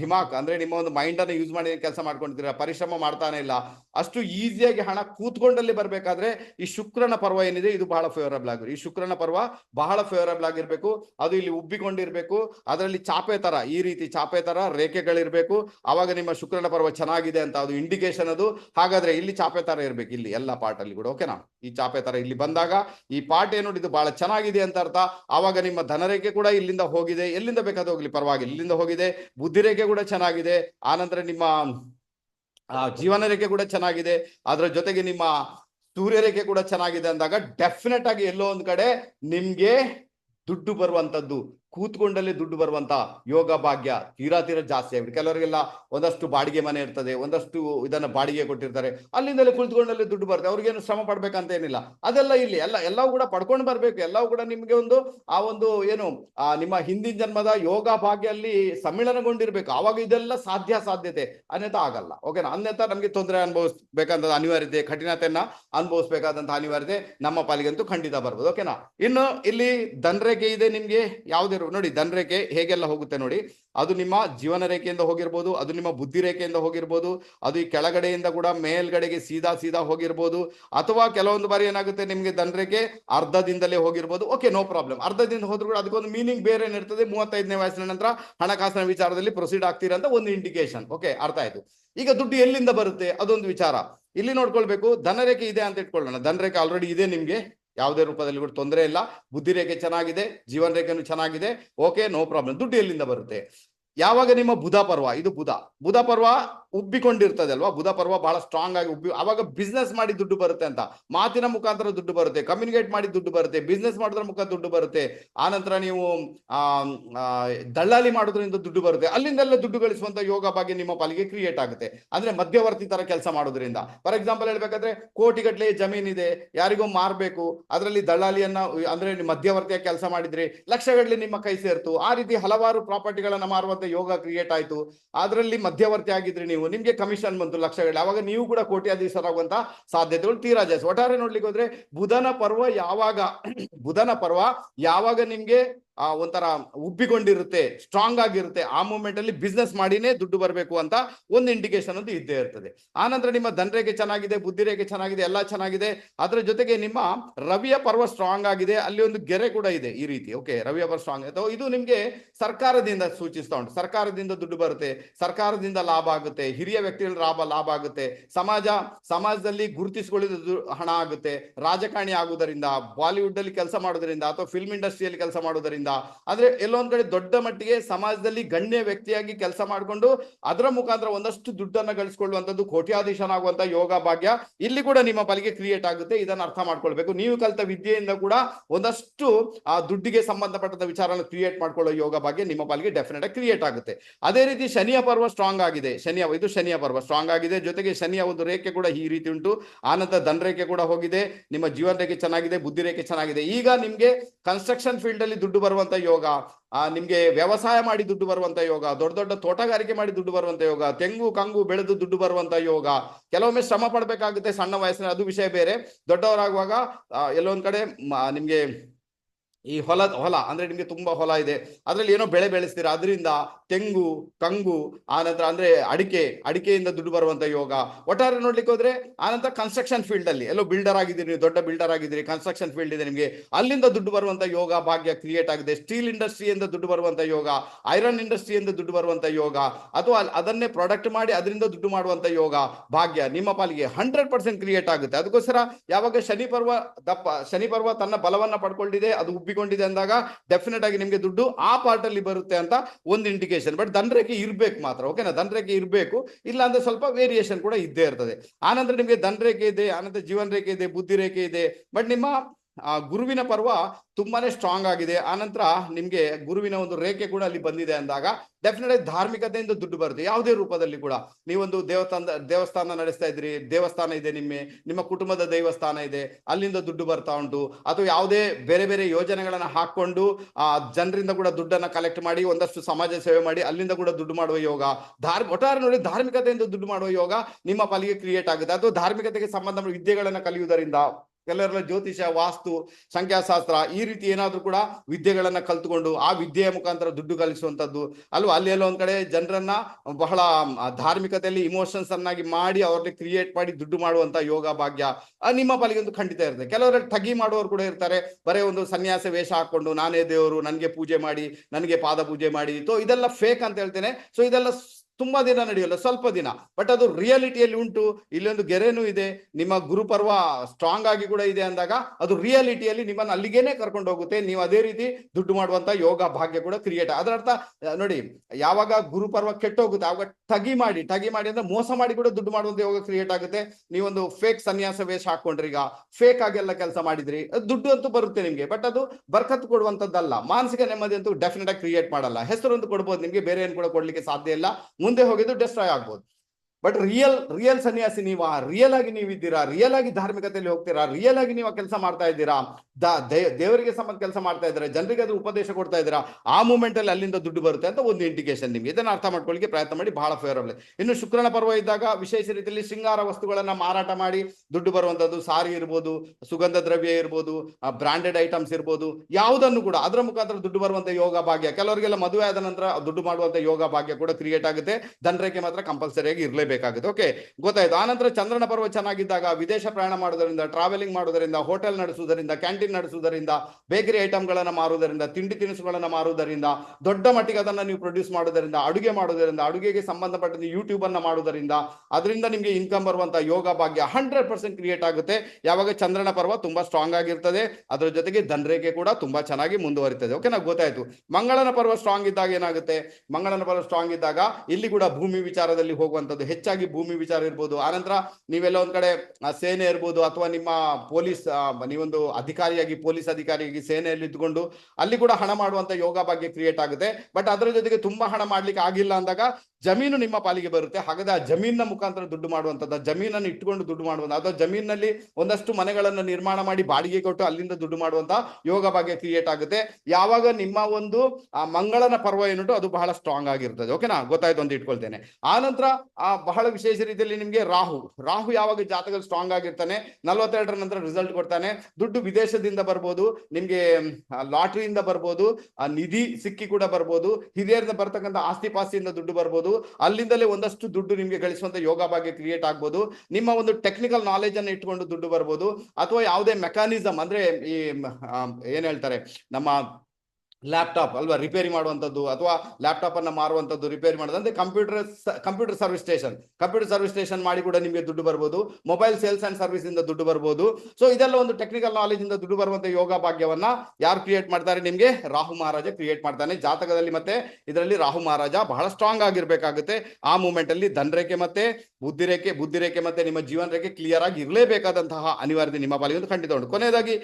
ಧಿಮಾಕ್ ಅಂದ್ರೆ ನಿಮ್ಮ ಒಂದು ಮೈಂಡ್ ಅನ್ನು ಯೂಸ್ ಮಾಡಿ ಕೆಲಸ ಮಾಡ್ಕೊಂಡಿರ್ತೀರಾ, ಪರಿಶ್ರಮ ಮಾಡ್ತಾನೆ ಇಲ್ಲ. ಅಷ್ಟು ಈಸಿಯಾಗಿ ಹಣ ಕೂತ್ಕೊಂಡಲ್ಲಿ ಬರ್ಬೇಕಾದ್ರೆ, ಈ ಶುಕ್ರನ ಪರ್ವ ಏನಿದೆ, ಇದು ಬಹಳ ಫೇವರಬಲ್ ಆಗಿರು ಈ ಶುಕ್ರನ ಪರ್ವ ಬಹಳ ಫೇವರಬಲ್ ಆಗಿರ್ಬೇಕು. ಅದು ಇಲ್ಲಿ ಉಬ್ಬಿಕೊಂಡಿರ್ಬೇಕು, ಅದರಲ್ಲಿ ಚಾಪೆ ತರ, ಈ ರೀತಿ ಚಾಪೆ ತರ ರೇಖೆಗಳಿರ್ಬೇಕು. ಅವಾಗ ನಿಮ್ಮ ಶುಕ್ರನ ಪರ್ವ ಚೆನ್ನಾಗಿದೆ ಅಂತ ಅದು ಇಂಡಿಕೇಶನ್ ಅದು. ಹಾಗಾದ್ರೆ ಇಲ್ಲಿ ಚಾಪೆ ತರ ಇರ್ಬೇಕು, ಇಲ್ಲಿ ಎಲ್ಲ ಪಾರ್ಟ್ ಅಲ್ಲಿ ಕೂಡ ಓಕೆನಾ ಈ ಚಾಪೆ ತರ ಇಲ್ಲಿ ಬಂದಾಗ ಈ ಪಾರ್ಟ್ ಏನು ಇದು ಬಹಳ ಚೆನ್ನಾಗಿದೆ ಅಂತ ಅರ್ಥ. ಆವಾಗ ನಿಮ್ಮ ಧನರೇಖೆ ಕೂಡ ಇಲ್ಲಿಂದ ಹೋಗಿದೆ. ಎಲ್ಲಿಂದ ಬೇಕಾದ ಹೋಗ್ಲಿ, ಪರವಾಗಿಲ್ಲ. ಇಲ್ಲಿಂದ ಹೋಗಿದೆ. ಬುದ್ಧಿರೇಖೆ ಕೂಡ ಚೆನ್ನಾಗಿದೆ. ಆನಂತರ ನಿಮ್ಮ ಜೀವನ ರೇಖೆ ಕೂಡ ಚೆನ್ನಾಗಿದೆ. ಅದರ ಜೊತೆಗೆ ನಿಮ್ಮ ಸೂರ್ಯ ರೇಖೆ ಕೂಡ ಚೆನ್ನಾಗಿದೆ ಅಂದಾಗ ಡೆಫಿನೆಟ್ ಆಗಿ ಎಲ್ಲೋ ಒಂದ್ ಕಡೆ ನಿಮ್ಗೆ ದುಡ್ಡು ಬರುವಂತದ್ದು. ಕೂತ್ಕೊಂಡಲ್ಲಿ ದುಡ್ಡು ಬರುವಂತ ಯೋಗ ಭಾಗ್ಯ ತೀರಾ ತೀರಾ ಜಾಸ್ತಿ ಆಗ್ಬಿಟ್ಟು ಕೆಲವರಿಗೆಲ್ಲ ಒಂದಷ್ಟು ಬಾಡಿಗೆ ಮನೆ ಇರ್ತದೆ, ಒಂದಷ್ಟು ಇದನ್ನ ಬಾಡಿಗೆ ಕೊಟ್ಟಿರ್ತಾರೆ. ಅಲ್ಲಿಂದಲೇ ಕುಳಿತುಕೊಂಡಲ್ಲಿ ದುಡ್ಡು ಬರುತ್ತೆ. ಅವ್ರಿಗೇನು ಶ್ರಮ ಪಡ್ಬೇಕಂತ ಏನಿಲ್ಲ. ಅದೆಲ್ಲ ಇಲ್ಲಿ ಎಲ್ಲ, ಎಲ್ಲವೂ ಕೂಡ ಪಡ್ಕೊಂಡು ಬರ್ಬೇಕು. ಎಲ್ಲವೂ ಕೂಡ ನಿಮ್ಗೆ ಒಂದು, ಆ ಒಂದು ಏನು, ಆ ನಿಮ್ಮ ಹಿಂದಿನ ಜನ್ಮದ ಯೋಗ ಭಾಗ್ಯ ಅಲ್ಲಿ ಸಮ್ಮಿಳನಗೊಂಡಿರ್ಬೇಕು. ಆವಾಗ ಇದೆಲ್ಲ ಸಾಧ್ಯ ಸಾಧ್ಯತೆ. ಅನ್ಯತ ಆಗಲ್ಲ. ಓಕೆನಾ ಅನ್ಯತ ನಮ್ಗೆ ತೊಂದರೆ ಅನುಭವಿಸ್ಬೇಕಂತ ಅನಿವಾರ್ಯತೆ, ಕಠಿಣತೆಯನ್ನ ಅನುಭವಿಸ್ಬೇಕಾದಂತ ಅನಿವಾರ್ಯತೆ ನಮ್ಮ ಪಾಲಿಗಂತೂ ಖಂಡಿತ ಬರ್ಬೋದು. ಓಕೆನಾ ಇನ್ನು ಇಲ್ಲಿ ಧನ್ರೇಖೆ ಇದೆ ನಿಮ್ಗೆ? ಯಾವ್ದಿರೋ ನೋಡಿ, ಧನರೇಖೆ ಹೇಗೆಲ್ಲ ಹೋಗುತ್ತೆ ನೋಡಿ, ಅದು ನಿಮ್ಮ ಜೀವನ ರೇಖೆಯಿಂದ ಹೋಗಿರ್ಬೋದು, ಅದು ನಿಮ್ಮ ಬುದ್ಧಿ ರೇಖೆಯಿಂದ ಹೋಗಿರ್ಬೋದು, ಅದು ಈ ಕೆಳಗಡೆಯಿಂದ ಕೂಡ ಮೇಲ್ಗಡೆಗೆ ಸೀದಾ ಸೀದಾ ಹೋಗಿರ್ಬೋದು, ಅಥವಾ ಕೆಲವೊಂದು ಬಾರಿ ಏನಾಗುತ್ತೆ, ನಿಮಗೆ ಧನರೇಖೆ ಅರ್ಧದಿಂದಲೇ ಹೋಗಿರ್ಬೋದು, ಓಕೆ, ನೋ ಪ್ರಾಬ್ಲಮ್. ಅರ್ಧದಿಂದ ಹೋದ್ರು ಕೂಡ ಅದಕ್ಕೊಂದು ಮೀನಿಂಗ್ ಬೇರೆ ಏನಿರ್ತದೆ, ಮೂವತ್ತೈದನೇ ವಯಸ್ಸಿನ ನಂತರ ಹಣಕಾಸಿನ ವಿಚಾರದಲ್ಲಿ ಪ್ರೊಸೀಡ್ ಆಗ್ತೀರಾ ಅಂತ ಒಂದು ಇಂಡಿಕೇಶನ್ ಓಕೆ, ಅರ್ಥ ಆಯ್ತು. ಈಗ ದುಡ್ಡು ಎಲ್ಲಿಂದ ಬರುತ್ತೆ, ಅದೊಂದು ವಿಚಾರ. ಇಲ್ಲಿ ನೋಡ್ಕೊಳ್ಬೇಕು, ಧನರೇಖೆ ಇದೆ ಅಂತ ಇಟ್ಕೊಳ್ಳೋಣ. ಧನರೇಖೆ ಆಲ್ರೆಡಿ ಇದೆ ನಿಮ್ಗೆ. ಯಾವುದೇ ರೂಪದಲ್ಲಿ ಕೂಡ ತೊಂದರೆ ಇಲ್ಲ. ಬುದ್ಧಿ ರೇಖೆ ಚೆನ್ನಾಗಿದೆ, ಜೀವನ ರೇಖೆನೂ ಚೆನ್ನಾಗಿದೆ. ಓಕೆ ನೋ ಪ್ರಾಬ್ಲಮ್ ದುಡ್ಡು ಎಲ್ಲಿಂದ ಬರುತ್ತೆ? ಯಾವಾಗ ನಿಮ್ಮ ಬುಧ ಪರ್ವ? ಇದು ಬುಧ. ಬುಧ ಪರ್ವ ಉಬ್ಬಿಕೊಂಡಿರ್ತದೆ ಅಲ್ವಾ ಬುಧ ಪರ್ವ ಬಹಳ ಸ್ಟ್ರಾಂಗ್ ಆಗಿ ಉಬ್ಬಿ, ಅವಾಗ ಬಿಸ್ನೆಸ್ ಮಾಡಿ ದುಡ್ಡು ಬರುತ್ತೆ ಅಂತ. ಮಾತಿನ ಮುಖಾಂತರ ದುಡ್ಡು ಬರುತ್ತೆ ಕಮ್ಯುನಿಕೇಟ್ ಮಾಡಿ ದುಡ್ಡು ಬರುತ್ತೆ ಬಿಸ್ನೆಸ್ ಮಾಡೋದ್ರ ಮುಖ ದುಡ್ಡು ಬರುತ್ತೆ. ಆನಂತರ ನೀವು, ಆ ದಳ್ಳಾಲಿ ಮಾಡೋದ್ರಿಂದ ದುಡ್ಡು ಬರುತ್ತೆ. ಅಲ್ಲಿಂದೆಲ್ಲ ದುಡ್ಡು ಗಳಿಸುವಂತ ಯೋಗ ಬಗ್ಗೆ ನಿಮ್ಮ ಪಾಲಿಗೆ ಕ್ರಿಯೇಟ್ ಆಗುತ್ತೆ. ಅಂದ್ರೆ ಮಧ್ಯವರ್ತಿ ತರ ಕೆಲಸ ಮಾಡೋದ್ರಿಂದ. ಫಾರ್ ಎಕ್ಸಾಂಪಲ್ ಹೇಳ್ಬೇಕಾದ್ರೆ, ಕೋಟಿಗಟ್ಲೆ ಜಮೀನಿದೆ, ಯಾರಿಗೋ ಮಾರ್ಬೇಕು, ಅದರಲ್ಲಿ ದಳ್ಳಾಲಿಯನ್ನ, ಅಂದ್ರೆ ಮಧ್ಯವರ್ತಿಯ ಕೆಲಸ ಮಾಡಿದ್ರಿ ಲಕ್ಷಗಟ್ಟಲೆ ನಿಮ್ಮ ಕೈ ಸೇರ್ತು. ಆ ರೀತಿ ಹಲವಾರು ಪ್ರಾಪರ್ಟಿಗಳನ್ನ ಮಾರುವಂತ ಯೋಗ ಕ್ರಿಯೇಟ್ ಆಯ್ತು. ಅದರಲ್ಲಿ ಮಧ್ಯವರ್ತಿ ಆಗಿದ್ರಿ ನೀವು ನಿಮ್ಗೆ ಕಮಿಷನ್ ಬಂತು ಲಕ್ಷಗಳು ಅವಾಗ ನೀವು ಕೂಡ ಕೋಟ್ಯಾಧೀಶರಾಗುವಂತ ಸಾಧ್ಯತೆಗಳು ತೀರಾ ಜಾಸ್ತಿ. ಒಟ್ಟಾರೆ ನೋಡ್ಲಿಕ್ಕೆ ಹೋದ್ರೆ ಬುಧನ ಪರ್ವ ಯಾವಾಗ, ಬುಧನ ಪರ್ವ ಯಾವಾಗ ನಿಮ್ಗೆ ಆ ಒಂಥರ ಉಬ್ಬಿಕೊಂಡಿರುತ್ತೆ ಸ್ಟ್ರಾಂಗ್ ಆಗಿರುತ್ತೆ, ಆ ಮೂಮೆಂಟ್ ಅಲ್ಲಿ ಬಿಸ್ನೆಸ್ ಮಾಡಿನೇ ದುಡ್ಡು ಬರಬೇಕು ಅಂತ ಒಂದು ಇಂಡಿಕೇಶನ್ ಒಂದು ಇದ್ದೇ ಇರ್ತದೆ. ಆನಂತರ ನಿಮ್ಮ ಧನರೇಖೆ ಚೆನ್ನಾಗಿದೆ, ಬುದ್ಧಿ ರೇಖೆ ಚೆನ್ನಾಗಿದೆ, ಎಲ್ಲ ಚೆನ್ನಾಗಿದೆ. ಅದರ ಜೊತೆಗೆ ನಿಮ್ಮ ರವಿಯ ಪರ್ವ ಸ್ಟ್ರಾಂಗ್ ಆಗಿದೆ, ಅಲ್ಲಿ ಒಂದು ಗೆರೆ ಕೂಡ ಇದೆ ಈ ರೀತಿ ಓಕೆ ರವಿಯ ಪರ್ವ ಸ್ಟ್ರಾಂಗ್ ಅಥವಾ ಇದು ನಿಮ್ಗೆ ಸರ್ಕಾರದಿಂದ ಸೂಚಿಸ್ತಾ ಉಂಟು. ಸರ್ಕಾರದಿಂದ ದುಡ್ಡು ಬರುತ್ತೆ, ಸರ್ಕಾರದಿಂದ ಲಾಭ ಆಗುತ್ತೆ, ಹಿರಿಯ ವ್ಯಕ್ತಿಗಳ ಲಾಭ ಲಾಭ ಆಗುತ್ತೆ. ಸಮಾಜ, ಸಮಾಜದಲ್ಲಿ ಗುರುತಿಸಿಕೊಳ್ಳಿದ ಹಣ ಆಗುತ್ತೆ. ರಾಜಕಾರಣಿ ಆಗುವುದರಿಂದ, ಬಾಲಿವುಡ್ ಅಲ್ಲಿ ಕೆಲಸ ಮಾಡೋದ್ರಿಂದ ಅಥವಾ ಫಿಲ್ಮ್ ಇಂಡಸ್ಟ್ರಿಯಲ್ಲಿ ಕೆಲಸ ಮಾಡೋದ್ರಿಂದ ಮಾಡೋದ್ರಿಂದ ಅಂದ್ರೆ ಎಲ್ಲೊಂದ್ ಕಡೆ ದೊಡ್ಡ ಮಟ್ಟಿಗೆ ಸಮಾಜದಲ್ಲಿ ಗಣ್ಯ ವ್ಯಕ್ತಿಯಾಗಿ ಕೆಲಸ ಮಾಡಿಕೊಂಡು ಅದರ ಮುಖಾಂತರ ಒಂದಷ್ಟು ದುಡ್ಡನ್ನ ಗಳಿಸ್ಕೊಳ್ಳುವಂತದ್ದು ಕೋಟ್ಯಾಧೀಶನಾಗುವಂತ ಯೋಗ ಭಾಗ್ಯ ಇಲ್ಲಿ ಕೂಡ ನಿಮ್ಮ ಪಾಲಿಗೆ ಕ್ರಿಯೇಟ್ ಆಗುತ್ತೆ. ಇದನ್ನ ಅರ್ಥ ಮಾಡ್ಕೊಳ್ಬೇಕು. ನೀವು ಕಲಿತ ವಿದ್ಯೆಯಿಂದ ಕೂಡ ಒಂದಷ್ಟು ಆ ದುಡ್ಡಿಗೆ ಸಂಬಂಧಪಟ್ಟಂತ ವಿಚಾರನ ಕ್ರಿಯೇಟ್ ಮಾಡ್ಕೊಳ್ಳೋ ಯೋಗ ಭಾಗ್ಯ ನಿಮ್ಮ ಪಾಲಿಗೆ ಡೆಫಿನೆಟ್ ಆಗಿ ಕ್ರಿಯೇಟ್ ಆಗುತ್ತೆ. ಅದೇ ರೀತಿ ಶನಿಯ ಪರ್ವ ಸ್ಟ್ರಾಂಗ್ ಆಗಿದೆ. ಶನಿಯ, ಇದು ಶನಿಯ ಪರ್ವ ಸ್ಟ್ರಾಂಗ್ ಆಗಿದೆ. ಜೊತೆಗೆ ಶನಿಯ ಒಂದು ರೇಖೆ ಕೂಡ ಈ ರೀತಿ ಉಂಟು. ಆನಂತರ ಧನ ರೇಖೆ ಕೂಡ ಹೋಗಿದೆ. ನಿಮ್ಮ ಜೀವನ ರೇಖೆ ಚೆನ್ನಾಗಿದೆ ಬುದ್ಧಿ ರೇಖೆ ಚೆನ್ನಾಗಿದೆ. ಈಗ ನಿಮ್ಗೆ ಕನ್ಸ್ಟ್ರಕ್ಷನ್ ಫೀಲ್ಡ್ ಅಲ್ಲಿ ದುಡ್ಡು ಬರುವಂತ ಯೋಗ, ಆ, ನಿಮ್ಗೆ ವ್ಯವಸಾಯ ಮಾಡಿ ದುಡ್ಡು ಬರುವಂತ ಯೋಗ, ದೊಡ್ಡ ದೊಡ್ಡ ತೋಟಗಾರಿಕೆ ಮಾಡಿ ದುಡ್ಡು ಬರುವಂತ ಯೋಗ, ತೆಂಗು, ಕಂಗು ಬೆಳೆದು ದುಡ್ಡು ಬರುವಂತ ಯೋಗ, ಕೆಲವೊಮ್ಮೆ ಶ್ರಮ ಪಡ್ಬೇಕಾಗುತ್ತೆ ಸಣ್ಣ ವಯಸ್ಸಿನ ಅದು ವಿಷಯ ಬೇರೆ. ದೊಡ್ಡವರಾಗುವಾಗ ಎಲ್ಲೊಂದ್ ಕಡೆ ನಿಮ್ಗೆ ಈ ಹೊಲ ಹೊಲ ಅಂದ್ರೆ ನಿಮ್ಗೆ ತುಂಬಾ ಹೊಲ ಇದೆ. ಅದ್ರಲ್ಲಿ ಏನೋ ಬೆಳೆ ಬೆಳೆಸ್ತೀರಾ. ಅದರಿಂದ ತೆಂಗು, ಕಂಗು ಆನಂತರ ಅಂದ್ರೆ ಅಡಿಕೆ, ಅಡಿಕೆಯಿಂದ ದುಡ್ಡು ಬರುವಂತ ಯೋಗ. ಒಟ್ಟಾರೆ ನೋಡ್ಲಿಕ್ಕೆ ಹೋದ್ರೆ ಆನಂತರ ಕನ್ಸ್ಟ್ರಕ್ಷನ್ ಫೀಲ್ಡ್ ಅಲ್ಲಿ. ಎಲ್ಲೋ ಬಿಲ್ಡರ್ ಆಗಿದ್ದೀರಿ ದೊಡ್ಡ ಬಿಲ್ಡರ್ ಆಗಿದ್ದೀರಿ ಕನ್ಸ್ಟ್ರಕ್ಷನ್ ಫೀಲ್ಡ್ ಇದೆ ನಿಮಗೆ. ಅಲ್ಲಿಂದ ದುಡ್ಡು ಬರುವಂತ ಯೋಗ ಭಾಗ್ಯ ಕ್ರಿಯೇಟ್ ಆಗಿದೆ ಸ್ಟೀಲ್ ಇಂಡಸ್ಟ್ರಿಯಿಂದ ದುಡ್ಡು ಬರುವಂತ ಯೋಗ ಐರನ್ ಇಂಡಸ್ಟ್ರಿಯಿಂದ ದುಡ್ಡು ಬರುವಂತ ಯೋಗ, ಅಥವಾ ಅದನ್ನೇ ಪ್ರಾಡಕ್ಟ್ ಮಾಡಿ ಅದರಿಂದ ದುಡ್ಡು ಮಾಡುವಂತ ಯೋಗ ಭಾಗ್ಯ ನಿಮ್ಮ ಪಾಲಿಗೆ ಹಂಡ್ರೆಡ್ ಪರ್ಸೆಂಟ್ ಕ್ರಿಯೇಟ್ ಆಗುತ್ತೆ. ಅದಕ್ಕೋಸ್ಕರ ಯಾವಾಗ ಶನಿ ಪರ್ವ ದಪ್ಪ, ಶನಿ ಪರ್ವ ತನ್ನ ಬಲವನ್ನ ಪಡ್ಕೊಂಡಿದೆ, ಅದು ಉಬ್ಬಿಕೊಂಡಿದೆ ಅಂದಾಗ ಡೆಫಿನೆಟ್ ಆಗಿ ನಿಮಗೆ ದುಡ್ಡು ಆ ಪಾರ್ಟ್ ಅಲ್ಲಿ ಬರುತ್ತೆ ಅಂತ ಒಂದು ಇಂಡಿಕೇಶನ್ ಬಟ್ ಧನರೇಖೆ ಇರಬೇಕು ಮಾತ್ರ ಓಕೆನಾ ಧನರೇಖೆ ಇರಬೇಕು ಇಲ್ಲ ಅಂದ್ರೆ ಸ್ವಲ್ಪ ವೇರಿಯೇಷನ್ ಕೂಡ ಇದ್ದೇ ಇರ್ತದೆ. ಆನಂತರ ನಿಮಗೆ ಧನರೇಖೆ ಇದೆ ಆನಂತರ ಜೀವನ ರೇಖೆ ಇದೆ ಬುದ್ಧಿ ರೇಖೆ ಇದೆ ಬಟ್ ನಿಮ್ಮ ಆ, ಗುರುವಿನ ಪರ್ವ ತುಂಬಾನೇ ಸ್ಟ್ರಾಂಗ್ ಆಗಿದೆ. ಆನಂತರ ನಿಮ್ಗೆ ಗುರುವಿನ ಒಂದು ರೇಖೆ ಕೂಡ ಅಲ್ಲಿ ಬಂದಿದೆ ಅಂದಾಗ ಡೆಫಿನೆಟ್ ಆಗಿ ಧಾರ್ಮಿಕತೆಯಿಂದ ದುಡ್ಡು ಬರುತ್ತೆ. ಯಾವುದೇ ರೂಪದಲ್ಲಿ ಕೂಡ. ನೀವೊಂದು ದೇವಸ್ಥಾನ ದೇವಸ್ಥಾನ ನಡೆಸ್ತಾ ಇದ್ರಿ ದೇವಸ್ಥಾನ ಇದೆ ನಿಮ್ಮ ನಿಮ್ಮ ಕುಟುಂಬದ ದೇವಸ್ಥಾನ ಇದೆ ಅಲ್ಲಿಂದ ದುಡ್ಡು ಬರ್ತಾ ಉಂಟು. ಅಥವಾ ಯಾವುದೇ ಬೇರೆ ಬೇರೆ ಯೋಜನೆಗಳನ್ನ ಹಾಕೊಂಡು ಆ ಜನರಿಂದ ಕೂಡ ದುಡ್ಡನ್ನ ಕಲೆಕ್ಟ್ ಮಾಡಿ ಒಂದಷ್ಟು ಸಮಾಜ ಸೇವೆ ಮಾಡಿ ಅಲ್ಲಿಂದ ಕೂಡ ದುಡ್ಡು ಮಾಡುವ ಯೋಗ. ಧಾರ್ ಒಟ್ಟಾರೆ ನೋಡಿ ಧಾರ್ಮಿಕತೆಯಿಂದ ದುಡ್ಡು ಮಾಡುವ ಯೋಗ ನಿಮ್ಮ ಪಾಲಿಗೆ ಕ್ರಿಯೇಟ್ ಆಗುತ್ತೆ. ಅಥವಾ ಧಾರ್ಮಿಕತೆಗೆ ಸಂಬಂಧ ವಿದ್ಯೆಗಳನ್ನ ಕಲಿಯುವುದರಿಂದ ಕೆಲವರೆಲ್ಲ ಜ್ಯೋತಿಷ ವಾಸ್ತು, ಸಂಖ್ಯಾಶಾಸ್ತ್ರ ಈ ರೀತಿ ಏನಾದ್ರೂ ಕೂಡ ವಿದ್ಯೆಗಳನ್ನ ಕಲ್ತುಕೊಂಡು ಆ ವಿದ್ಯೆಯ ಮುಖಾಂತರ ದುಡ್ಡು ಕಲಿಸುವಂತದ್ದು. ಅಲ್ವಾ? ಅಲ್ಲಿ ಎಲ್ಲೋ ಒಂದ್ ಕಡೆ ಜನರನ್ನ ಬಹಳ ಧಾರ್ಮಿಕತೆಯಲ್ಲಿ ಇಮೋಷನ್ಸ್ ಅನ್ನಾಗಿ ಮಾಡಿ ಅವ್ರಲ್ಲಿ ಕ್ರಿಯೇಟ್ ಮಾಡಿ ದುಡ್ಡು ಮಾಡುವಂತ ಯೋಗ ಭಾಗ್ಯ ನಿಮ್ಮ ಪಾಲಿಗೆ ಒಂದು ಖಂಡಿತ ಇರುತ್ತೆ ಕೆಲವರಲ್ಲಿ ಠಗಿ ಮಾಡುವವರು ಕೂಡ ಇರ್ತಾರೆ. ಬರೇ ಒಂದು ಸನ್ಯಾಸ ವೇಷ ಹಾಕೊಂಡು ನಾನೇ ದೇವರು, ನನಗೆ ಪೂಜೆ ಮಾಡಿ, ನನಗೆ ಪಾದ ಪೂಜೆ ಮಾಡಿ. ಸೊ ಇದೆಲ್ಲ ಫೇಕ್ ಅಂತ ಹೇಳ್ತೇನೆ. ಸೊ ಇದೆಲ್ಲ ತುಂಬಾ ದಿನ ನಡೆಯಲ್ಲ, ಸ್ವಲ್ಪ ದಿನ. ಬಟ್ ಅದು ರಿಯಾಲಿಟಿಯಲ್ಲಿ ಉಂಟು, ಇಲ್ಲೊಂದು ಗೆರೆನೂ ಇದೆ, ನಿಮ್ಮ ಗುರುಪರ್ವ ಸ್ಟ್ರಾಂಗ್ ಆಗಿ ಕೂಡ ಇದೆ ಅಂದಾಗ, ಅದು ರಿಯಾಲಿಟಿಯಲ್ಲಿ ನಿಮ್ಮನ್ನು ಅಲ್ಲಿಗೇನೆ ಕರ್ಕೊಂಡು ಹೋಗುತ್ತೆ. ನೀವು ಅದೇ ರೀತಿ ದುಡ್ಡು ಮಾಡುವಂತ ಯೋಗ ಭಾಗ್ಯ ಕೂಡ ಕ್ರಿಯೇಟ್ ಅದರ ಅರ್ಥ ನೋಡಿ, ಯಾವಾಗ ಗುರುಪರ್ವ ಕೆಟ್ಟೋಗುತ್ತೆ ಆವಾಗ ಠಗಿ ಮಾಡಿ ಠಗಿ ಮಾಡಿ ಅಂದ್ರೆ ಮೋಸ ಮಾಡಿ ಕೂಡ ದುಡ್ಡು ಮಾಡುವಂತ ಯೋಗ ಕ್ರಿಯೇಟ್ ಆಗುತ್ತೆ. ನೀವೊಂದು ಫೇಕ್ ಸನ್ಯಾಸ ವೇಷ ಹಾಕೊಂಡ್ರಿ ಈಗ ಫೇಕ್ ಆಗೆಲ್ಲ ಕೆಲಸ ಮಾಡಿದ್ರಿ ದುಡ್ಡು ಅಂತೂ ಬರುತ್ತೆ ನಿಮ್ಗೆ ಬಟ್ ಅದು ಬರ್ಕತ್ ಕೊಡುವಂತದ್ದಲ್ಲ. ಮಾನಸಿಕ ನೆಮ್ಮದಿ ಅಂತೂ ಡೆಫಿನೆಟ್ ಆಗಿ ಕ್ರಿಯೇಟ್ ಮಾಡಲ್ಲ. ಹೆಸರು ಅಂತೂ ಕೊಡ್ಬೋದು ನಿಮ್ಗೆ, ಬೇರೆ ಏನು ಕೂಡ ಕೊಡ್ಲಿಕ್ಕೆ ಸಾಧ್ಯ ಇಲ್ಲ. ಮುಂದೆ ಹೋಗಿದ್ದು ಡೆಸ್ಟ್ರಾಯ್ ಆಗ್ಬೋದು. ಬಟ್ ರಿಯಲ್ ರಿಯಲ್ ಸನ್ಯಾಸಿ ನೀವು ರಿಯಲ್ ಆಗಿ ನೀವು ಇದ್ದೀರಾ ರಿಯಲ್ ಆಗಿ ಧಾರ್ಮಿಕತೆಯಲ್ಲಿ ಹೋಗ್ತೀರಾ ರಿಯಲ್ ಆಗಿ ನೀವು ಕೆಲಸ ಮಾಡ್ತಾ ಇದ್ದೀರಾ ದೇವರಿಗೆ ಸಂಬಂಧ ಕೆಲಸ ಮಾಡ್ತಾ ಇದ್ದೀರಾ, ಜನರಿಗೆ ಅದು ಉಪದೇಶ ಕೊಡ್ತಾ ಇದ್ದೀರಾ, ಆ ಮೂಮೆಂಟ್ ಅಲ್ಲಿ ಅಲ್ಲಿಂದ ದುಡ್ಡು ಬರುತ್ತೆ ಅಂತ ಒಂದು ಇಂಡಿಕೇಶನ್ ನಿಮ್ಗೆ. ಇದನ್ನ ಅರ್ಥ ಮಾಡ್ಕೊಳ್ಳಿಕ್ಕೆ ಪ್ರಯತ್ನ ಮಾಡಿ ಬಹಳ ಫೇವರಬಲ್ ಇನ್ನು ಶುಕ್ರನ ಪರ್ವ ಇದ್ದಾಗ ವಿಶೇಷ ರೀತಿಯಲ್ಲಿ ಶೃಂಗಾರ ವಸ್ತುಗಳನ್ನ ಮಾರಾಟ ಮಾಡಿ ದುಡ್ಡು ಬರುವಂತದ್ದು, ಸಾರಿ ಇರ್ಬೋದು, ಸುಗಂಧ ದ್ರವ್ಯ ಇರ್ಬೋದು ಬ್ರಾಂಡೆಡ್ ಐಟಮ್ಸ್ ಇರ್ಬೋದು, ಯಾವುದನ್ನು ಕೂಡ, ಅದರ ಮುಖಾಂತರ ದುಡ್ಡು ಬರುವಂತ ಯೋಗ ಭಾಗ್ಯ. ಕೆಲವರಿಗೆಲ್ಲ ಮದುವೆ ಆದ ನಂತರ ದುಡ್ಡು ಮಾಡುವಂತ ಯೋಗ ಭಾಗ್ಯ ಕೂಡ ಕ್ರಿಯೇಟ್ ಆಗುತ್ತೆ. ಧನರೇಖೆ ಮಾತ್ರ ಕಂಪಲ್ಸರಿಯಾಗಿ ಇರಲೇಬೇಕಾಗುತ್ತೆ ಓಕೆ ಗೊತ್ತಾಯ್ತು. ಆನಂತರ ಚಂದ್ರನ ಪರ್ವ ಚೆನ್ನಾಗಿದ್ದಾಗ ವಿದೇಶ ಪ್ರಯಾಣ ಮಾಡೋದರಿಂದ ಟ್ರಾವೆಲಿಂಗ್ ಮಾಡೋದರಿಂದ ಹೋಟೆಲ್ ನಡೆಸುವುದರಿಂದ ಕ್ಯಾಂಟೀನ್ ನಡೆಸುವುದರಿಂದ ಬೇಕರಿ ಐಟಮ್ಗಳನ್ನು ಮಾರುವುದರಿಂದ, ತಿಂಡಿ ತಿನಿಸುಗಳನ್ನು ಮಾರುವುದರಿಂದ, ದೊಡ್ಡ ಮಟ್ಟಿಗೆ ಅದನ್ನ ನೀವು ಪ್ರೊಡ್ಯೂಸ್ ಮಾಡೋದರಿಂದ ಅಡುಗೆ ಮಾಡೋದರಿಂದ ಅಡುಗೆಗೆ ಸಂಬಂಧಪಟ್ಟಂತೆ ಯೂಟ್ಯೂಬ್ ಅನ್ನು ಮಾಡೋದರಿಂದ ಅದರಿಂದ ನಿಮಗೆ ಇನ್ಕಮ್ ಬರುವಂತ ಯೋಗ ಭಾಗ್ಯ ಹಂಡ್ರೆಡ್ ಪರ್ಸೆಂಟ್ ಕ್ರಿಯೇಟ್ ಆಗುತ್ತೆ. ಯಾವಾಗ ಚಂದ್ರನ ಪರ್ವ ತುಂಬಾ ಸ್ಟ್ರಾಂಗ್ ಆಗಿರ್ತದೆ. ಅದರ ಜೊತೆಗೆ ಧನ್ರೇಖೆ ಕೂಡ ತುಂಬಾ ಚೆನ್ನಾಗಿ ಮುಂದುವರಿತದೆ. ಓಕೆನಾ ಗೊತ್ತಾಯ್ತು. ಮಂಗಳನ ಪರ್ವ ಸ್ಟ್ರಾಂಗ್ ಇದ್ದಾಗ ಏನಾಗುತ್ತೆ? ಮಂಗಳನ ಪರ್ವ ಸ್ಟ್ರಾಂಗ್ ಇದ್ದಾಗ ಇಲ್ಲಿ ಕೂಡ ಭೂಮಿ ವಿಚಾರದಲ್ಲಿ ಹೋಗುವಂತದ್ದು ಹೆಚ್ಚಾಗಿ ಭೂಮಿ ವಿಚಾರ ಇರ್ಬೋದು. ಆನಂತರ ನೀವೆಲ್ಲ ಒಂದ್ ಕಡೆ ಸೇನೆ ಇರ್ಬೋದು ಅಥವಾ ನಿಮ್ಮ ಪೊಲೀಸ್ ನೀವೊಂದು ಅಧಿಕಾರಿಯಾಗಿ, ಪೊಲೀಸ್ ಅಧಿಕಾರಿಯಾಗಿ ಸೇನೆಯಲ್ಲಿ ಇದ್ಕೊಂಡು ಅಲ್ಲಿ ಕೂಡ ಹಣ ಮಾಡುವಂತ ಯೋಗ ಬಗ್ಗೆ ಕ್ರಿಯೇಟ್ ಆಗುತ್ತೆ. ಬಟ್ ಅದರ ಜೊತೆಗೆ ತುಂಬಾ ಹಣ ಮಾಡ್ಲಿಕ್ಕೆ ಆಗಿಲ್ಲ ಅಂದಾಗ ಜಮೀನು ನಿಮ್ಮ ಪಾಲಿಗೆ ಬರುತ್ತೆ. ಹಾಗಾದ್ರೆ ಆ ಜಮೀನಿನ ಮುಖಾಂತರ ದುಡ್ಡು ಮಾಡುವಂಥದ್ದು ಜಮೀನನ್ನು ಇಟ್ಕೊಂಡು ದುಡ್ಡು ಮಾಡುವಂಥ ಅಥವಾ ಜಮೀನಲ್ಲಿ ಒಂದಷ್ಟು ಮನೆಗಳನ್ನು ನಿರ್ಮಾಣ ಮಾಡಿ ಬಾಡಿಗೆ ಕೊಟ್ಟು ಅಲ್ಲಿಂದ ದುಡ್ಡು ಮಾಡುವಂತ ಯೋಗ ಭಾಗ್ಯ ಕ್ರಿಯೇಟ್ ಆಗುತ್ತೆ. ಯಾವಾಗ ನಿಮ್ಮ ಒಂದು, ಆ ಮಂಗಳನ ಪರ್ವ ಏನುಂಟು ಅದು ಬಹಳ ಸ್ಟ್ರಾಂಗ್ ಆಗಿರ್ತದೆ. ಓಕೆನಾ ಗೊತ್ತಾಯ್ತು ಅಂತ ಇಟ್ಕೊಳ್ತೇನೆ. ಆ ನಂತರ, ಆ ಬಹಳ ವಿಶೇಷ ರೀತಿಯಲ್ಲಿ ನಿಮಗೆ ರಾಹು. ರಾಹು ಯಾವಾಗ ಜಾತಕ ಸ್ಟ್ರಾಂಗ್ ಆಗಿರ್ತಾನೆ? ನಲವತ್ತೆರಡರ ನಂತರ ರಿಸಲ್ಟ್ ಕೊಡ್ತಾನೆ. ದುಡ್ಡು ವಿದೇಶದಿಂದ ಬರ್ಬೋದು. ನಿಮ್ಗೆ ಲಾಟ್ರಿಯಿಂದ ಬರ್ಬೋದು. ನಿಧಿ ಸಿಕ್ಕಿ ಕೂಡ ಬರ್ಬೋದು. ಹಿರಿಯರಿಂದ ಬರ್ತಕ್ಕಂಥ ಆಸ್ತಿ ಪಾಸ್ತಿಯಿಂದ ದುಡ್ಡು ಬರ್ಬೋದು. ಅಲ್ಲಿಂದಲೇ ಒಂದಷ್ಟು ದುಡ್ಡು ನಿಮಗೆ ಗಳಿಸುವಂತ ಯೋಗ ಬಗ್ಗೆ ಕ್ರಿಯೇಟ್ ಆಗ್ಬೋದು, ನಿಮ್ಮ ಒಂದು ಟೆಕ್ನಿಕಲ್ ನಾಲೆಜ್ ಅನ್ನು ಇಟ್ಕೊಂಡು ದುಡ್ಡು ಬರ್ಬೋದು, ಅಥವಾ ಯಾವುದೇ ಮೆಕಾನಿಸಮ್ ಅಂದ್ರೆ ಈ ಏನ್ ಹೇಳ್ತಾರೆ, ನಮ್ಮ ಲ್ಯಾಪ್ಟಾಪ್ ಅಲ್ವಾ ರಿಪೇರಿ ಮಾಡುವಂಥದ್ದು ಅಥವಾ ಲ್ಯಾಪ್ಟಾಪ್ ಅನ್ನ ಮಾರುವಂಥದ್ದು ರಿಪೇರಿ ಮಾಡೋದಂದ್ರೆ computer computer service station computer service station ಮಾಡಿ ಕೂಡ ನಿಮಗೆ ದುಡ್ಡು ಬರ್ಬೋದು. ಮೊಬೈಲ್ ಸೇಲ್ಸ್ ಅಂಡ್ ಸರ್ವಿಸ್ ಇಂದ ದುಡ್ಡು ಬರ್ಬೋದು. ಸೊ ಇದೆಲ್ಲ ಒಂದು ಟೆಕ್ನಿಕಲ್ ನಾಲೆಜ್ ಇಂದ ದುಡ್ಡು ಬರುವಂತ ಯೋಗ ಭಾಗ್ಯವನ್ನ ಯಾರು ಕ್ರಿಯೇಟ್ ಮಾಡ್ತಾರೆ ನಿಮಗೆ? ರಾಹು ಮಹಾರಾಜ ಕ್ರಿಯೇಟ್ ಮಾಡ್ತಾನೆ. ಜಾತಕದಲ್ಲಿ ಮತ್ತೆ ಇದರಲ್ಲಿ ರಾಹು ಮಹಾರಾಜ ಬಹಳ ಸ್ಟ್ರಾಂಗ್ ಆಗಿರ್ಬೇಕಾಗುತ್ತೆ. ಆ ಮೂಮೆಂಟ್ ಅಲ್ಲಿ ಧನರೇಖೆ ಮತ್ತೆ ಬುದ್ಧಿ ರೇಖೆ ಬುದ್ಧಿ ರೇಖೆ ಮತ್ತೆ ನಿಮ್ಮ ಜೀವನ ರೇಖೆ ಕ್ಲಿಯರ್ ಆಗಿ ಇರಲೇಬೇಕಾದಂತಹ ಅನಿವಾರ್ಯತೆ ನಿಮ್ಮ ಪಾಲಿಗೆ ಒಂದು ಖಂಡಿತ ಉಂಟು. ಕೊನೆಯದಾಗಿ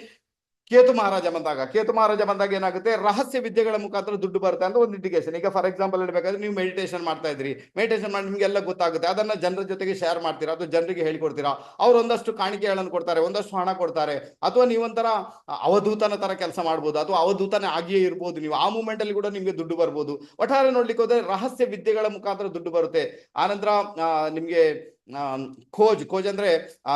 ಕೇತು ಮಹಾರಾಜ ಬಂದಾಗ, ಕೇತು ಮಹಾರಾಜ ಬಂದಾಗ ಏನಾಗುತ್ತೆ? ರಹಸ್ಯ ವಿದ್ಯೆಗಳ ಮುಖಾಂತರ ದುಡ್ಡು ಬರುತ್ತೆ ಅಂತ ಒಂದು ಇಂಡಿಕೇಶನ್ ಈಗ ಫಾರ್ ಎಕ್ಸಾಂಪಲ್ ಹೇಳ್ಬೇಕಾದ್ರೆ ನೀವು ಮೆಡಿಟೇಷನ್ ಮಾಡ್ತಾ ಇದ್ರಿ ಮೆಡಿಟೇಷನ್ ಮಾಡಿ ನಿಮ್ಗೆಲ್ಲ ಗೊತ್ತಾಗುತ್ತೆ. ಅದನ್ನ ಜನರ ಜೊತೆಗೆ ಶೇರ್ ಮಾಡ್ತೀರಾ? ಅದು ಜನರಿಗೆ ಹೇಳಿಕೊಡ್ತೀರಾ? ಅವ್ರು ಒಂದಷ್ಟು ಕಾಣಿಕೆಗಳನ್ನು ಕೊಡ್ತಾರೆ, ಒಂದಷ್ಟು ಹಣ ಕೊಡ್ತಾರೆ. ಅಥವಾ ನೀವೊಂಥರ ಅವಧೂತನ ತರ ಕೆಲಸ ಮಾಡ್ಬೋದು. ಅಥವಾ ಅವಧೂತನೇ ಆಗಿಯೇ ಇರ್ಬೋದು. ನೀವು ಆ ಮೂಮೆಂಟ್ ಅಲ್ಲಿ ಕೂಡ ನಿಮಗೆ ದುಡ್ಡು ಬರ್ಬೋದು. ಒಟ್ಟಾರೆ ನೋಡ್ಲಿಕ್ಕೆ ಹೋದ್ರೆ ರಹಸ್ಯ ವಿದ್ಯೆಗಳ ಮುಖಾಂತರ ದುಡ್ಡು ಬರುತ್ತೆ. ಆನಂತರ ನಿಮ್ಗೆ ಖೋಜ್ ಖೋಜ್ ಅಂದ್ರೆ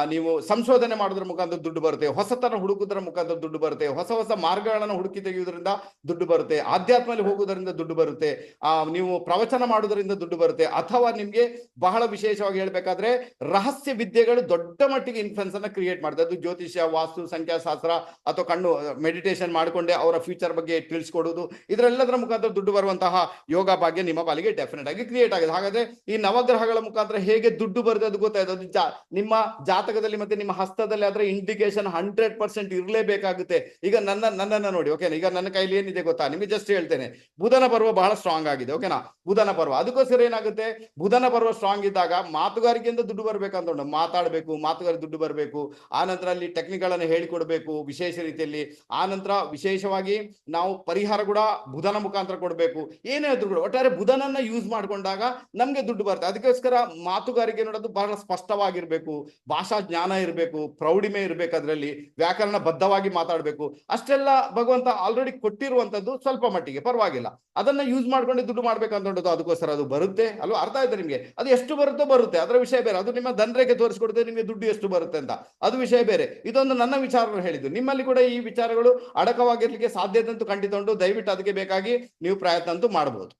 ನೀವು ಸಂಶೋಧನೆ ಮಾಡೋದ್ರ ಮುಖಾಂತರ ದುಡ್ಡು ಬರುತ್ತೆ, ಹೊಸತನ ಹುಡುಕುದ್ರ ಮುಖಾಂತರ ದುಡ್ಡು ಬರುತ್ತೆ, ಹೊಸ ಹೊಸ ಮಾರ್ಗಗಳನ್ನು ಹುಡುಕಿ ತೆಗೆಯುವುದರಿಂದ ದುಡ್ಡು ಬರುತ್ತೆ, ಆಧ್ಯಾತ್ಮದಲ್ಲಿ ಹೋಗುವುದರಿಂದ ದುಡ್ಡು ಬರುತ್ತೆ, ಆ, ನೀವು ಪ್ರವಚನ ಮಾಡುವುದರಿಂದ ದುಡ್ಡು ಬರುತ್ತೆ, ಅಥವಾ ನಿಮ್ಗೆ ಬಹಳ ವಿಶೇಷವಾಗಿ ಹೇಳ್ಬೇಕಾದ್ರೆ ರಹಸ್ಯ ವಿದ್ಯೆಗಳು ದೊಡ್ಡ ಮಟ್ಟಿಗೆ ಇನ್ಫ್ಲುಯೆನ್ಸ್ ಅನ್ನ ಕ್ರಿಯೇಟ್ ಮಾಡುತ್ತೆ ಅದು ಜ್ಯೋತಿಷ್ಯ, ವಾಸ್ತು, ಸಂಖ್ಯಾಶಾಸ್ತ್ರ ಅಥವಾ ಕಣ್ಣು ಮೆಡಿಟೇಷನ್ ಮಾಡಿಕೊಂಡೆ ಅವರ ಫ್ಯೂಚರ್ ಬಗ್ಗೆ ತಿಳಿಸ್ಕೊಡೋದು ಇದರೆಲ್ಲದರ ಮುಖಾಂತರ ದುಡ್ಡು ಬರುವಂತಹ ಯೋಗ ಭಾಗ್ಯ ನಿಮ್ಮ ಪಾಲಿಗೆ ಡೆಫಿನೆಟ್ ಆಗಿ ಕ್ರಿಯೇಟ್ ಆಗಿದೆ. ಹಾಗಾದ್ರೆ ಈ ನವಗ್ರಹಗಳ ಮುಖಾಂತರ ಹೇಗೆ ದುಡ್ಡು ಬರುತ್ತೆ ಅದು ಗೊತ್ತಾಯ್ತು. ಅದು ಜಾ, ನಿಮ್ಮ ಜಾತಕದಲ್ಲಿ ಮತ್ತೆ ನಿಮ್ಮ ಹಸ್ತದಲ್ಲಿ ಅದರ ಇಂಡಿಕೇಶನ್ ಹಂಡ್ರೆಡ್ ಪರ್ಸೆಂಟ್ ಇರಲೇಬೇಕಾಗುತ್ತೆ. ಈಗ ನನ್ನ, ನನ್ನನ್ನ ನೋಡಿ ಓಕೆನಾ ಈಗ ನನ್ನ ಕೈಲಿ ಏನಿದೆ ಗೊತ್ತಾ? ನಿಮಗೆ ಜಸ್ಟ್ ಹೇಳ್ತೇನೆ. ಬುಧನ ಪರ್ವ ಬಹಳ ಸ್ಟ್ರಾಂಗ್ ಆಗಿದೆ ಓಕೆನಾ ಬುಧನ ಪರ್ವ. ಅದಕ್ಕೋಸ್ಕರ ಏನಾಗುತ್ತೆ? ಬುಧನ ಪರ್ವ ಸ್ಟ್ರಾಂಗ್ ಇದ್ದಾಗ ಮಾತುಗಾರಿಕೆಯಿಂದ ದುಡ್ಡು ಬರ್ಬೇಕಂತ ಉಂಟು. ಮಾತಾಡಬೇಕು, ಮಾತುಗಾರಿ ದುಡ್ಡು ಬರಬೇಕು. ಆ ನಂತರ ಅಲ್ಲಿ ಟೆಕ್ನಿಕ್ಗಳನ್ನು ಹೇಳಿಕೊಡ್ಬೇಕು, ವಿಶೇಷ ರೀತಿಯಲ್ಲಿ. ಆ ನಂತರ ವಿಶೇಷವಾಗಿ ನಾವು ಪರಿಹಾರ ಕೂಡ ಬುಧನ ಮುಖಾಂತರ ಕೊಡಬೇಕು. ಏನೇ ಆದ್ರೂ ಕೂಡ, ಒಟ್ಟಾರೆ ಬುಧನನ್ನ ಯೂಸ್ ಮಾಡ್ಕೊಂಡಾಗ ನಮಗೆ ದುಡ್ಡು ಬರುತ್ತೆ. ಅದಕ್ಕೋಸ್ಕರ ಮಾತುಗಾರಿಕೆ ನೋಡೋದು ಬಹಳ ಸ್ಪಷ್ಟವಾಗಿರ್ಬೇಕು, ಭಾಷಾ ಜ್ಞಾನ ಇರಬೇಕು, ಪ್ರೌಢಿಮೆ ಇರಬೇಕು ಅದರಲ್ಲಿ, ವ್ಯಾಕರಣ ಬದ್ಧವಾಗಿ ಮಾತಾಡಬೇಕು. ಅಷ್ಟೆಲ್ಲ ಭಗವಂತ ಆಲ್ರೆಡಿ ಕೊಟ್ಟಿರುವಂತದ್ದು ಸ್ವಲ್ಪ ಮಟ್ಟಿಗೆ, ಪರವಾಗಿಲ್ಲ. ಅದನ್ನ ಯೂಸ್ ಮಾಡ್ಕೊಂಡು ದುಡ್ಡು ಮಾಡ್ಬೇಕಂತ ಉಂಟು, ಅದಕ್ಕೋಸ್ಕರ ಅದು ಬರುತ್ತೆ. ಅಲ್ವಾ? ಅರ್ಥ ಆಯ್ತು ನಿಮಗೆ? ಅದು ಎಷ್ಟು ಬರುತ್ತೋ ಬರುತ್ತೆ. ಅದರ ವಿಷಯ ಬೇರೆ. ಅದು ನಿಮ್ಮ ದಂಡ್ರೆಗೆ ತೋರಿಸ್ಕೊಡ್ತೇವೆ ನಿಮಗೆ ದುಡ್ಡು ಎಷ್ಟು ಬರುತ್ತೆ ಅಂತ. ಅದು ವಿಷಯ ಬೇರೆ. ಇದೊಂದು ನನ್ನ ವಿಚಾರಗಳು ಹೇಳಿದ್ದು. ನಿಮ್ಮಲ್ಲಿ ಕೂಡ ಈ ವಿಚಾರಗಳು ಅಡಕವಾಗಿರ್ಲಿಕ್ಕೆ ಸಾಧ್ಯತೆ ಅಂತೂ ಕಂಡಿತೊಂಡು ದಯವಿಟ್ಟು ಅದಕ್ಕೆ ಬೇಕಾಗಿ ನೀವು ಪ್ರಯತ್ನ ಅಂತೂ ಮಾಡಬಹುದು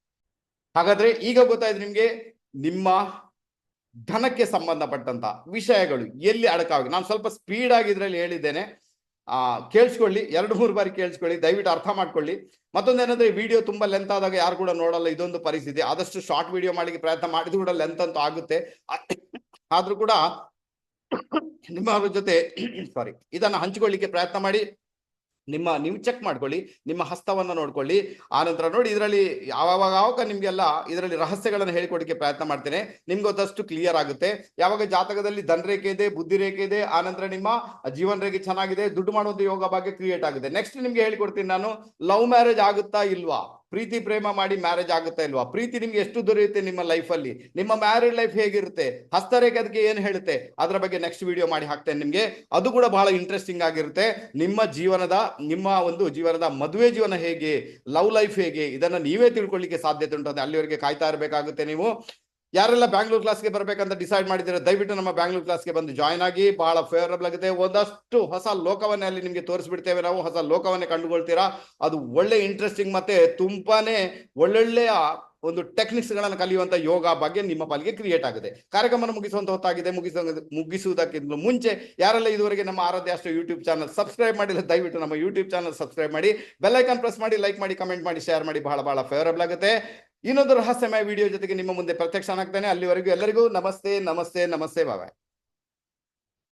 ಹಾಗಾದ್ರೆ ಈಗ ಗೊತ್ತಾಯ್ತು ನಿಮ್ಗೆ, ನಿಮ್ಮ ಧನಕ್ಕೆ ಸಂಬಂಧಪಟ್ಟಂತ ವಿಷಯಗಳು ಎಲ್ಲಿ ಅಡಕಾಗಿ ನಾನು ಸ್ವಲ್ಪ ಸ್ಪೀಡ್ ಆಗಿ ಇದ್ರಲ್ಲಿ ಹೇಳಿದ್ದೇನೆ. ಆ, ಕೇಳಿಸ್ಕೊಳ್ಳಿ, ಎರಡು ಮೂರು ಬಾರಿ ಕೇಳಿಸ್ಕೊಳ್ಳಿ, ದಯವಿಟ್ಟು ಅರ್ಥ ಮಾಡ್ಕೊಳ್ಳಿ. ಮತ್ತೊಂದೇನಂದ್ರೆ ವಿಡಿಯೋ ತುಂಬಾ ಲೆಂತ್ ಆದಾಗ ಯಾರು ಕೂಡ ನೋಡಲ್ಲ, ಇದೊಂದು ಪರಿಸ್ಥಿತಿ. ಆದಷ್ಟು ಶಾರ್ಟ್ ವಿಡಿಯೋ ಮಾಡಲಿಕ್ಕೆ ಪ್ರಯತ್ನ ಮಾಡಿದ್ರು ಕೂಡ ಲೆಂತ್ ಅಂತೂ ಆಗುತ್ತೆ. ಆದ್ರೂ ಕೂಡ ನಿಮ್ಮ ಜೊತೆ ಸಾರಿ ಇದನ್ನ ಹಂಚಿಕೊಳ್ಳಿಕ್ಕೆ ಪ್ರಯತ್ನ ಮಾಡಿ. ನಿಮ್ಮ, ನೀವು ಚೆಕ್ ಮಾಡ್ಕೊಳ್ಳಿ, ನಿಮ್ಮ ಹಸ್ತವನ್ನ ನೋಡ್ಕೊಳ್ಳಿ. ಆನಂತರ ನೋಡಿ ಇದರಲ್ಲಿ ಯಾವಾಗ ಯಾವಾಗ ನಿಮ್ಗೆಲ್ಲ ಇದರಲ್ಲಿ ರಹಸ್ಯಗಳನ್ನು ಹೇಳಿಕೊಡಕ್ಕೆ ಪ್ರಯತ್ನ ಮಾಡ್ತೇನೆ. ನಿಮ್ಗೆ ಗೊತ್ತಷ್ಟು ಕ್ಲಿಯರ್ ಆಗುತ್ತೆ. ಯಾವಾಗ ಜಾತಕದಲ್ಲಿ ಧನರೇಖೆ ಇದೆ ಬುದ್ಧಿ ರೇಖೆ ಇದೆ, ಆನಂತರ ನಿಮ್ಮ ಜೀವನ ರೇಖೆ ಚೆನ್ನಾಗಿದೆ, ದುಡ್ಡು ಮಾಡುವಂತ ಯೋಗ ಬಗ್ಗೆ ಕ್ರಿಯೇಟ್ ಆಗುತ್ತೆ. ನೆಕ್ಸ್ಟ್ ನಿಮ್ಗೆ ಹೇಳ್ಕೊಡ್ತೀನಿ ನಾನು ಲವ್ ಮ್ಯಾರೇಜ್ ಆಗುತ್ತಾ ಇಲ್ವಾ? ಪ್ರೀತಿ ಪ್ರೇಮ ಮಾಡಿ ಮ್ಯಾರೇಜ್ ಆಗುತ್ತಾ ಇಲ್ವಾ? ಪ್ರೀತಿ ನಿಮ್ಗೆ ಎಷ್ಟು ದೊರೆಯುತ್ತೆ ನಿಮ್ಮ ಲೈಫ್ ಅಲ್ಲಿ? ನಿಮ್ಮ ಮ್ಯಾರೇಜ್ ಲೈಫ್ ಹೇಗಿರುತ್ತೆ? ಹಸ್ತರೇಖೆ ಅದಕ್ಕೆ ಏನು ಹೇಳುತ್ತೆ? ಅದರ ಬಗ್ಗೆ ನೆಕ್ಸ್ಟ್ ವಿಡಿಯೋ ಮಾಡಿ ಹಾಕ್ತೇನೆ ನಿಮಗೆ. ಅದು ಕೂಡ ಬಹಳ ಇಂಟ್ರೆಸ್ಟಿಂಗ್ ಆಗಿರುತ್ತೆ. ನಿಮ್ಮ ಜೀವನದ, ನಿಮ್ಮ ಒಂದು ಜೀವನದ ಮದುವೆ ಜೀವನ ಹೇಗೆ? ಲವ್ ಲೈಫ್ ಹೇಗೆ? ಇದನ್ನ ನೀವೇ ತಿಳ್ಕೊಳ್ಳಿಕ್ಕೆ ಸಾಧ್ಯತೆ ಉಂಟು ಅಲ್ಲಿವರೆಗೆ ಕಾಯ್ತಾ ಇರಬೇಕಾಗುತ್ತೆ ನೀವು. ಯಾರೆಲ್ಲ ಬ್ಯಾಂಗ್ಳೂರ್ ಕ್ಲಾಸ್ಗೆ ಬರಬೇಕಂತ ಡಿಸೈಡ್ ಮಾಡಿದ್ರೆ ದಯವಿಟ್ಟು ನಮ್ಮ ಬ್ಯಾಂಗ್ಳೂರ್ ಕ್ಲಾಸ್ಗೆ ಬಂದು ಜಾಯ್ನ್ ಆಗಿ, ಬಹಳ ಫೇವರಬಲ್ ಆಗಿದೆ ಒಂದಷ್ಟು ಹೊಸ ಲೋಕವನ್ನೇ ಅಲ್ಲಿ ನಿಮಗೆ ತೋರಿಸ್ಬಿಡ್ತೇವೆ ನಾವು, ಹೊಸ ಲೋಕವನ್ನೇ ಕಂಡುಕೊಳ್ತೀರಾ? ಅದು ಒಳ್ಳೆ ಇಂಟ್ರೆಸ್ಟಿಂಗ್ ಮತ್ತೆ ತುಂಬಾನೇ ಒಳ್ಳೊಳ್ಳೆಯ ಒಂದು ಟೆಕ್ನಿಕ್ಸ್ಗಳನ್ನು ಕಲಿಯುವಂತ ಯೋಗ ಬಗ್ಗೆ ನಿಮ್ಮ ಪಾಲಿಗೆ ಕ್ರಿಯೇಟ್ ಆಗಿದೆ ಕಾರ್ಯಕ್ರಮ ಮುಗಿಸುವಂತ ಹೊತ್ತಾಗಿದೆ. ಮುಗಿಸ ಮುಗಿಸುವುದಕ್ಕಿಂತ ಮುಂಚೆ ಯಾರೆಲ್ಲ ಇದುವರೆಗೆ ನಮ್ಮ ಆರಾಧ್ಯ ಅಷ್ಟು ಯೂಟ್ಯೂಬ್ ಚಾನಲ್ ಸಬ್ಸ್ಕ್ರೈಬ್ ಮಾಡಿಲ್ಲ, ದಯವಿಟ್ಟು ನಮ್ಮ ಯೂಟ್ಯೂಬ್ ಚಾನಲ್ ಸಬ್ಸ್ಕ್ರೈಬ್ ಮಾಡಿ. ಬೆಲ್ ಐಕಾನ್ ಪ್ರೆಸ್ ಮಾಡಿ ಲೈಕ್ ಮಾಡಿ ಕಮೆಂಟ್ ಮಾಡಿ ಶೇರ್ ಮಾಡಿ. ಬಹಳ ಬಹಳ ಫೇವರಬಲ್ ಆಗುತ್ತೆ. ಇನ್ನೊಂದು ರಹಸ್ಯಮಯ ವಿಡಿಯೋ ಜೊತೆಗೆ ನಿಮ್ಮ ಮುಂದೆ ಪ್ರತ್ಯಕ್ಷ ಆಗ್ತಾನೆ ಅಲ್ಲಿವರೆಗೂ ಎಲ್ಲರಿಗೂ ನಮಸ್ತೆ ನಮಸ್ತೆ ನಮಸ್ತೆ. ಬಾಯ್